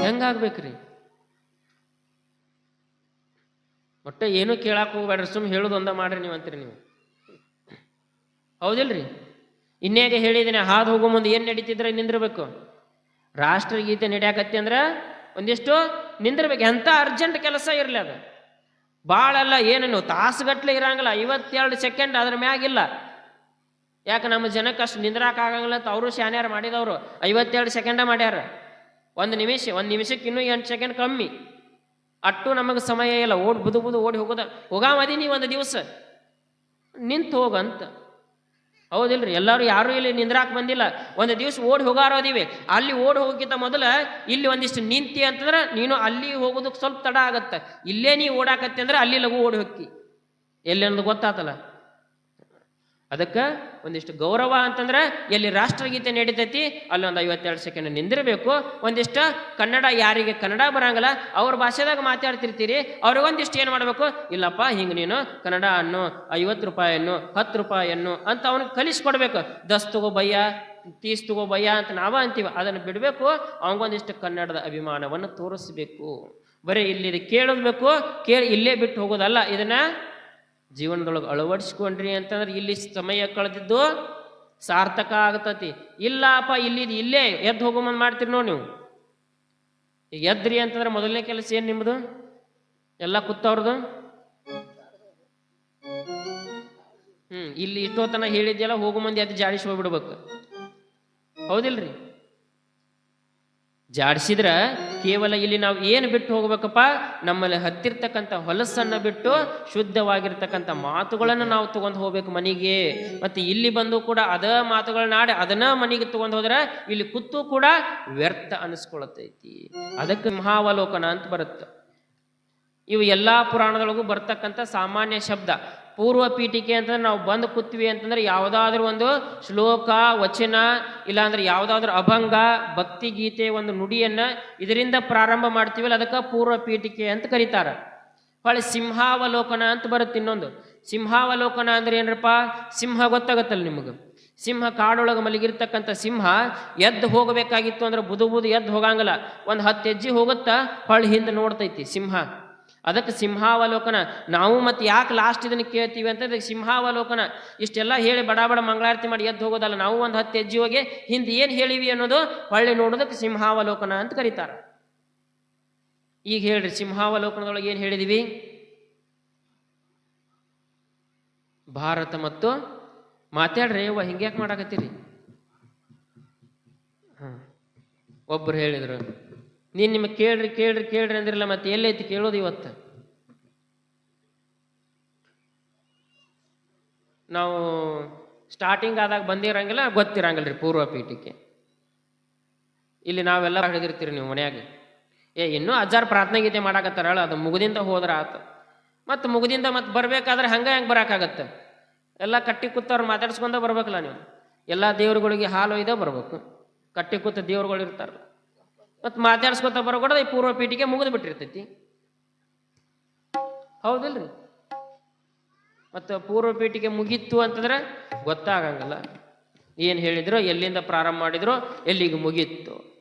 S1: ಹೆಂಗಾಗ್ಬೇಕ್ರಿ? ಒಟ್ಟ ಏನು ಕೇಳಾಕ ಹೋಗ್ಬೇಡ್ರಿ ಸುಮ್ ಹೇಳೋದೊಂದ ಮಾಡ್ರಿ ನೀವು ಅಂತೀರಿ ನೀವು. ಹೌದಿಲ್ರಿ? ಇನ್ನೇಗೆ ಹೇಳಿದ್ದೀನಿ ಹಾದು ಹೋಗೋ ಮುಂದೆ ಏನು ನಡೀತಿದ್ರೆ ನಿಂದಿರ್ಬೇಕು. ರಾಷ್ಟ್ರಗೀತೆ ನಡ್ಯಾಕತ್ತಿ ಅಂದ್ರೆ ಒಂದಿಷ್ಟು ನಿಂದಿರ್ಬೇಕು. ಎಂಥ ಅರ್ಜೆಂಟ್ ಕೆಲಸ ಇರಲಿ ಅದು. ಭಾಳ ಅಲ್ಲ ಏನೇನು ತಾಸುಗಟ್ಲೆ ಇರಂಗಿಲ್ಲ, ಐವತ್ತೆರಡು ಸೆಕೆಂಡ್ ಅದ್ರ ಮ್ಯಾಗಿಲ್ಲ. ಯಾಕೆ ನಮ್ಮ ಜನಕ್ಕೆ ಅಷ್ಟು ನಿಂದ್ರಾಕಾಗಂಗಿಲ್ಲ ಅಂತ ಅವರು ಶಾನ್ಯಾರ ಮಾಡಿದವರು. ಐವತ್ತೆರಡು ಸೆಕೆಂಡ ಮಾಡ್ಯಾರ. ಒಂದು ನಿಮಿಷ, ಒಂದು ನಿಮಿಷಕ್ಕೆ ಇನ್ನೂ ಎಂಟು ಸೆಕೆಂಡ್ ಕಮ್ಮಿ. ಅಟ್ಟು ನಮಗೆ ಸಮಯ ಇಲ್ಲ, ಓಡ್ ಬುದು ಬುದು ಓಡಿ ಹೋಗೋದ. ಹೋಗಾಮದಿ ನೀವು ಒಂದು ದಿವಸ. ನಿಂತು ಹೋಗಂತ. ಹೌದಿಲ್ರಿ, ಎಲ್ಲರೂ ಯಾರೂ ಇಲ್ಲಿ ನಿಂದ್ರಾಕ್ ಬಂದಿಲ್ಲ. ಒಂದು ದಿವಸ ಓಡಿ ಹೋಗಾರೋ ಅದೀವಿ ಅಲ್ಲಿ ಓಡಿ ಹೋಗಿದ್ದ ಮೊದಲ ಇಲ್ಲಿ ಒಂದಿಷ್ಟು ನಿಂತಿ ಅಂತಂದ್ರೆ ನೀನು ಅಲ್ಲಿ ಹೋಗೋದಕ್ಕೆ ಸ್ವಲ್ಪ ತಡ ಆಗತ್ತೆ. ಇಲ್ಲೇ ನೀ ಓಡಾಕತ್ತಿ ಅಂದ್ರೆ ಅಲ್ಲಿ ಲಘು ಓಡಿ ಹೋಗಿ ಎಲ್ಲಿ ಅನ್ನೋದು ಗೊತ್ತಾತಲ್ಲ? ಅದಕ್ಕೆ ಒಂದಿಷ್ಟು ಗೌರವ ಅಂತಂದ್ರೆ ಎಲ್ಲಿ ರಾಷ್ಟ್ರಗೀತೆ ನಡೀತೈತಿ, ಅಲ್ಲೊಂದು ಐವತ್ತೆರಡು ಸೆಕೆಂಡ್ ನಿಂದಿರಬೇಕು. ಒಂದಿಷ್ಟು ಕನ್ನಡ ಯಾರಿಗೆ ಕನ್ನಡ ಬರಂಗಿಲ್ಲ, ಅವ್ರ ಭಾಷೆದಾಗ ಮಾತಾಡ್ತಿರ್ತೀರಿ, ಅವ್ರಿಗೊಂದಿಷ್ಟು ಏನು ಮಾಡಬೇಕು? ಇಲ್ಲಪ್ಪ, ಹಿಂಗೆ ನೀನು ಕನ್ನಡ ಅನ್ನು, ಐವತ್ತು ರೂಪಾಯಿಯನ್ನು, ಹತ್ತು ರೂಪಾಯಿಯನ್ನು ಅಂತ ಅವನಿಗೆ ಕಲಿಸ್ಕೊಡ್ಬೇಕು. ದಸ್ ತಗೋ ಬಯ್ಯ, ತೀಸ್ ತಗೋ ಬಯ್ಯ ಅಂತ ನಾವ ಅಂತೀವಿ. ಅದನ್ನು ಬಿಡಬೇಕು ಅವನಿಗೊಂದಿಷ್ಟು ಕನ್ನಡದ ಅಭಿಮಾನವನ್ನು ತೋರಿಸ್ಬೇಕು. ಬರೀ ಇಲ್ಲಿ ಕೇಳಬೇಕು ಕೇಳಿ ಇಲ್ಲೇ ಬಿಟ್ಟು ಹೋಗೋದಲ್ಲ, ಇದನ್ನ ಜೀವನದೊಳಗೆ ಅಳವಡಿಸ್ಕೊಂಡ್ರಿ ಅಂತಂದ್ರೆ ಇಲ್ಲಿ ಸಮಯ ಕಳೆದಿದ್ದು ಸಾರ್ಥಕ ಆಗತತಿ. ಇಲ್ಲಪ್ಪ ಇಲ್ಲಿ ಇಲ್ಲೇ ಎದ್ದು ಹೋಗೋ ಮುಂದೆ ಮಾಡ್ತೀರಿ ನೋಡಿ ನೀವು. ಈಗ ಎದ್ರಿ ಅಂತಂದ್ರೆ ಮೊದಲನೇ ಕೆಲಸ ಏನು ನಿಮ್ಮದು ಎಲ್ಲ ಕೂತವ್ರದ್ದು ಹ್ಮ್, ಇಲ್ಲಿ ಇಷ್ಟೋತನ ಹೇಳಿದ್ಯಲ್ಲ ಹೋಗೋ ಮಂದಿ ಅದು ಜಾಡಿಸಿ ಹೋಗ್ಬಿಡ್ಬೇಕು. ಹೌದಿಲ್ರಿ? ಜಾಡಿಸಿದ್ರ ಕೇವಲ ಇಲ್ಲಿ ನಾವು ಏನು ಬಿಟ್ಟು ಹೋಗ್ಬೇಕಪ್ಪ? ನಮ್ಮಲ್ಲಿ ಹತ್ತಿರ್ತಕ್ಕಂಥ ಹೊಲಸನ್ನು ಬಿಟ್ಟು ಶುದ್ಧವಾಗಿರ್ತಕ್ಕಂಥ ಮಾತುಗಳನ್ನು ನಾವು ತಗೊಂಡು ಹೋಗ್ಬೇಕು ಮನೆಗೆ. ಮತ್ತು ಇಲ್ಲಿ ಬಂದು ಕೂಡ ಅದ ಮಾತುಗಳನ್ನಾಡಿ ಅದನ್ನ ಮನೆಗೆ ತಗೊಂಡು ಹೋದ್ರೆ ಇಲ್ಲಿ ಕೂತು ಕೂಡ ವ್ಯರ್ಥ ಅನಿಸ್ಕೊಳತೈತಿ. ಅದಕ್ಕೆ ಮಹಾವಲೋಕನ ಅಂತ ಬರುತ್ತೆ. ಇವು ಎಲ್ಲ ಪುರಾಣದೊಳಗೂ ಬರ್ತಕ್ಕಂಥ ಸಾಮಾನ್ಯ ಶಬ್ದ. ಪೂರ್ವ ಪೀಠಿಕೆ ಅಂತಂದ್ರೆ ನಾವು ಬಂದು ಕೂತ್ವಿ ಅಂತಂದ್ರೆ ಯಾವುದಾದ್ರೂ ಒಂದು ಶ್ಲೋಕ, ವಚನ, ಇಲ್ಲಾಂದ್ರೆ ಯಾವುದಾದ್ರೂ ಅಭಂಗ, ಭಕ್ತಿ ಗೀತೆ ಒಂದು ನುಡಿಯನ್ನ ಇದರಿಂದ ಪ್ರಾರಂಭ ಮಾಡ್ತೀವಲ್ಲ, ಅದಕ್ಕೆ ಪೂರ್ವ ಪೀಠಿಕೆ ಅಂತ ಕರೀತಾರೆ. ಹೊಳೆ ಸಿಂಹಾವಲೋಕನ ಅಂತ ಬರುತ್ತೆ ಇನ್ನೊಂದು. ಸಿಂಹಾವಲೋಕನ ಅಂದ್ರೆ ಏನ್ರಪ್ಪ? ಸಿಂಹ ಗೊತ್ತಾಗತ್ತಲ್ಲ ನಿಮಗೆ? ಸಿಂಹ ಕಾಡೊಳಗೆ ಮಲಗಿರ್ತಕ್ಕಂಥ ಸಿಂಹ ಎದ್ದು ಹೋಗಬೇಕಾಗಿತ್ತು ಅಂದ್ರೆ ಬುದು ಬುದು ಎದ್ದು ಹೋಗಂಗಿಲ್ಲ. ಒಂದು ಹತ್ತು ಹೆಜ್ಜೆ ಹೋಗುತ್ತಾ ಹೊಳ್ ಹಿಂದೆ ನೋಡ್ತೈತಿ ಸಿಂಹ. ಅದಕ್ಕೆ ಸಿಂಹಾವಲೋಕನ, ನಾವು ಮತ್ತೆ ಯಾಕೆ ಲಾಸ್ಟ್ ಇದನ್ನು ಕೇಳ್ತೀವಿ ಅಂತ ಅದಕ್ಕೆ ಸಿಂಹಾವಲೋಕನ. ಇಷ್ಟೆಲ್ಲ ಹೇಳಿ ಬಡ ಬಡ ಮಂಗಳಾರತಿ ಮಾಡಿ ಎದ್ದು ಹೋಗೋದಲ್ಲ, ನಾವು ಒಂದು ಹತ್ತು ಹೆಜ್ಜೆ ಹೋಗಿ ಹಿಂದೆ ಏನು ಹೇಳಿವಿ ಅನ್ನೋದು ಹೊಳ್ಳಿ ನೋಡೋದಕ್ಕೆ ಸಿಂಹಾವಲೋಕನ ಅಂತ ಕರೀತಾರೆ. ಈಗ ಹೇಳ್ರಿ, ಸಿಂಹಾವಲೋಕನದೊಳಗೆ ಏನು ಹೇಳಿದೀವಿ? ಭಾರತ ಮತ್ತು ಮಾತಾಡ್ರಿ, ಅವ್ವ ಹಿಂಗ್ಯಾಕೆ ಮಾಡಾಕತ್ತೀರಿ? ಹಾಂ ಒಬ್ಬರು ಹೇಳಿದರು. ನೀನು ನಿಮಗೆ ಕೇಳ್ರಿ ಕೇಳ್ರಿ ಕೇಳ್ರಿ ಅಂದಿರಲ್ಲ, ಮತ್ತೆ ಎಲ್ಲೈತಿ ಕೇಳೋದು ಇವತ್ತು? ನಾವು ಸ್ಟಾರ್ಟಿಂಗ್ ಆದಾಗ ಬಂದಿರಂಗಿಲ್ಲ ಗೊತ್ತಿರಂಗಿಲ್ಲ ರೀ ಪೂರ್ವ ಪೀಠಕ್ಕೆ. ಇಲ್ಲಿ ನಾವೆಲ್ಲ ಹಿಡಿದಿರ್ತೀರಿ ನೀವು ಮನೆಯಾಗ. ಏ, ಇನ್ನೂ ಅಜ್ಜಾರ್ ಪ್ರಾರ್ಥನೆ ಗೀತೆ ಮಾಡಾಕತ್ತಾರಲ್ಲ ಅದು ಮುಗುದಿಂದ ಹೋದ್ರೆ ಆತು. ಮತ್ತು ಮುಗುದಿಂದ ಮತ್ತೆ ಬರ್ಬೇಕಾದ್ರೆ ಹಂಗೆ ಹೆಂಗೆ ಬರೋಕ್ಕಾಗತ್ತೆ ಎಲ್ಲ ಕಟ್ಟಿ ಕೂತವ್ರು ಮಾತಾಡ್ಸ್ಕೊಂಡ ಬರ್ಬೇಕಲ್ಲ ನೀವು. ಎಲ್ಲ ದೇವ್ರುಗಳಿಗೆ ಹಾಲು ಒಯ್ದೇ ಬರ್ಬೇಕು. ಕಟ್ಟಿ ಕೂತ ದೇವ್ರುಗಳು ಇರ್ತಾರಲ್ಲ ಮತ್ತು ಮಾತಾಡ್ಸ್ಕೊತ ಬರೋಕೊಡೋದು ಈ ಪೂರ್ವ ಪೀಠಿಗೆ ಮುಗಿದು ಬಿಟ್ಟಿರ್ತೈತಿ ಹೌದಿಲ್ರಿ? ಮತ್ತು ಪೂರ್ವ ಪೀಠಿಗೆ ಮುಗೀತು ಅಂತಂದ್ರೆ ಗೊತ್ತಾಗಂಗಿಲ್ಲ. ಏನು ಹೇಳಿದ್ರು? ಎಲ್ಲಿಂದ ಪ್ರಾರಂಭ ಮಾಡಿದ್ರು? ಎಲ್ಲಿಗೆ ಮುಗೀತು?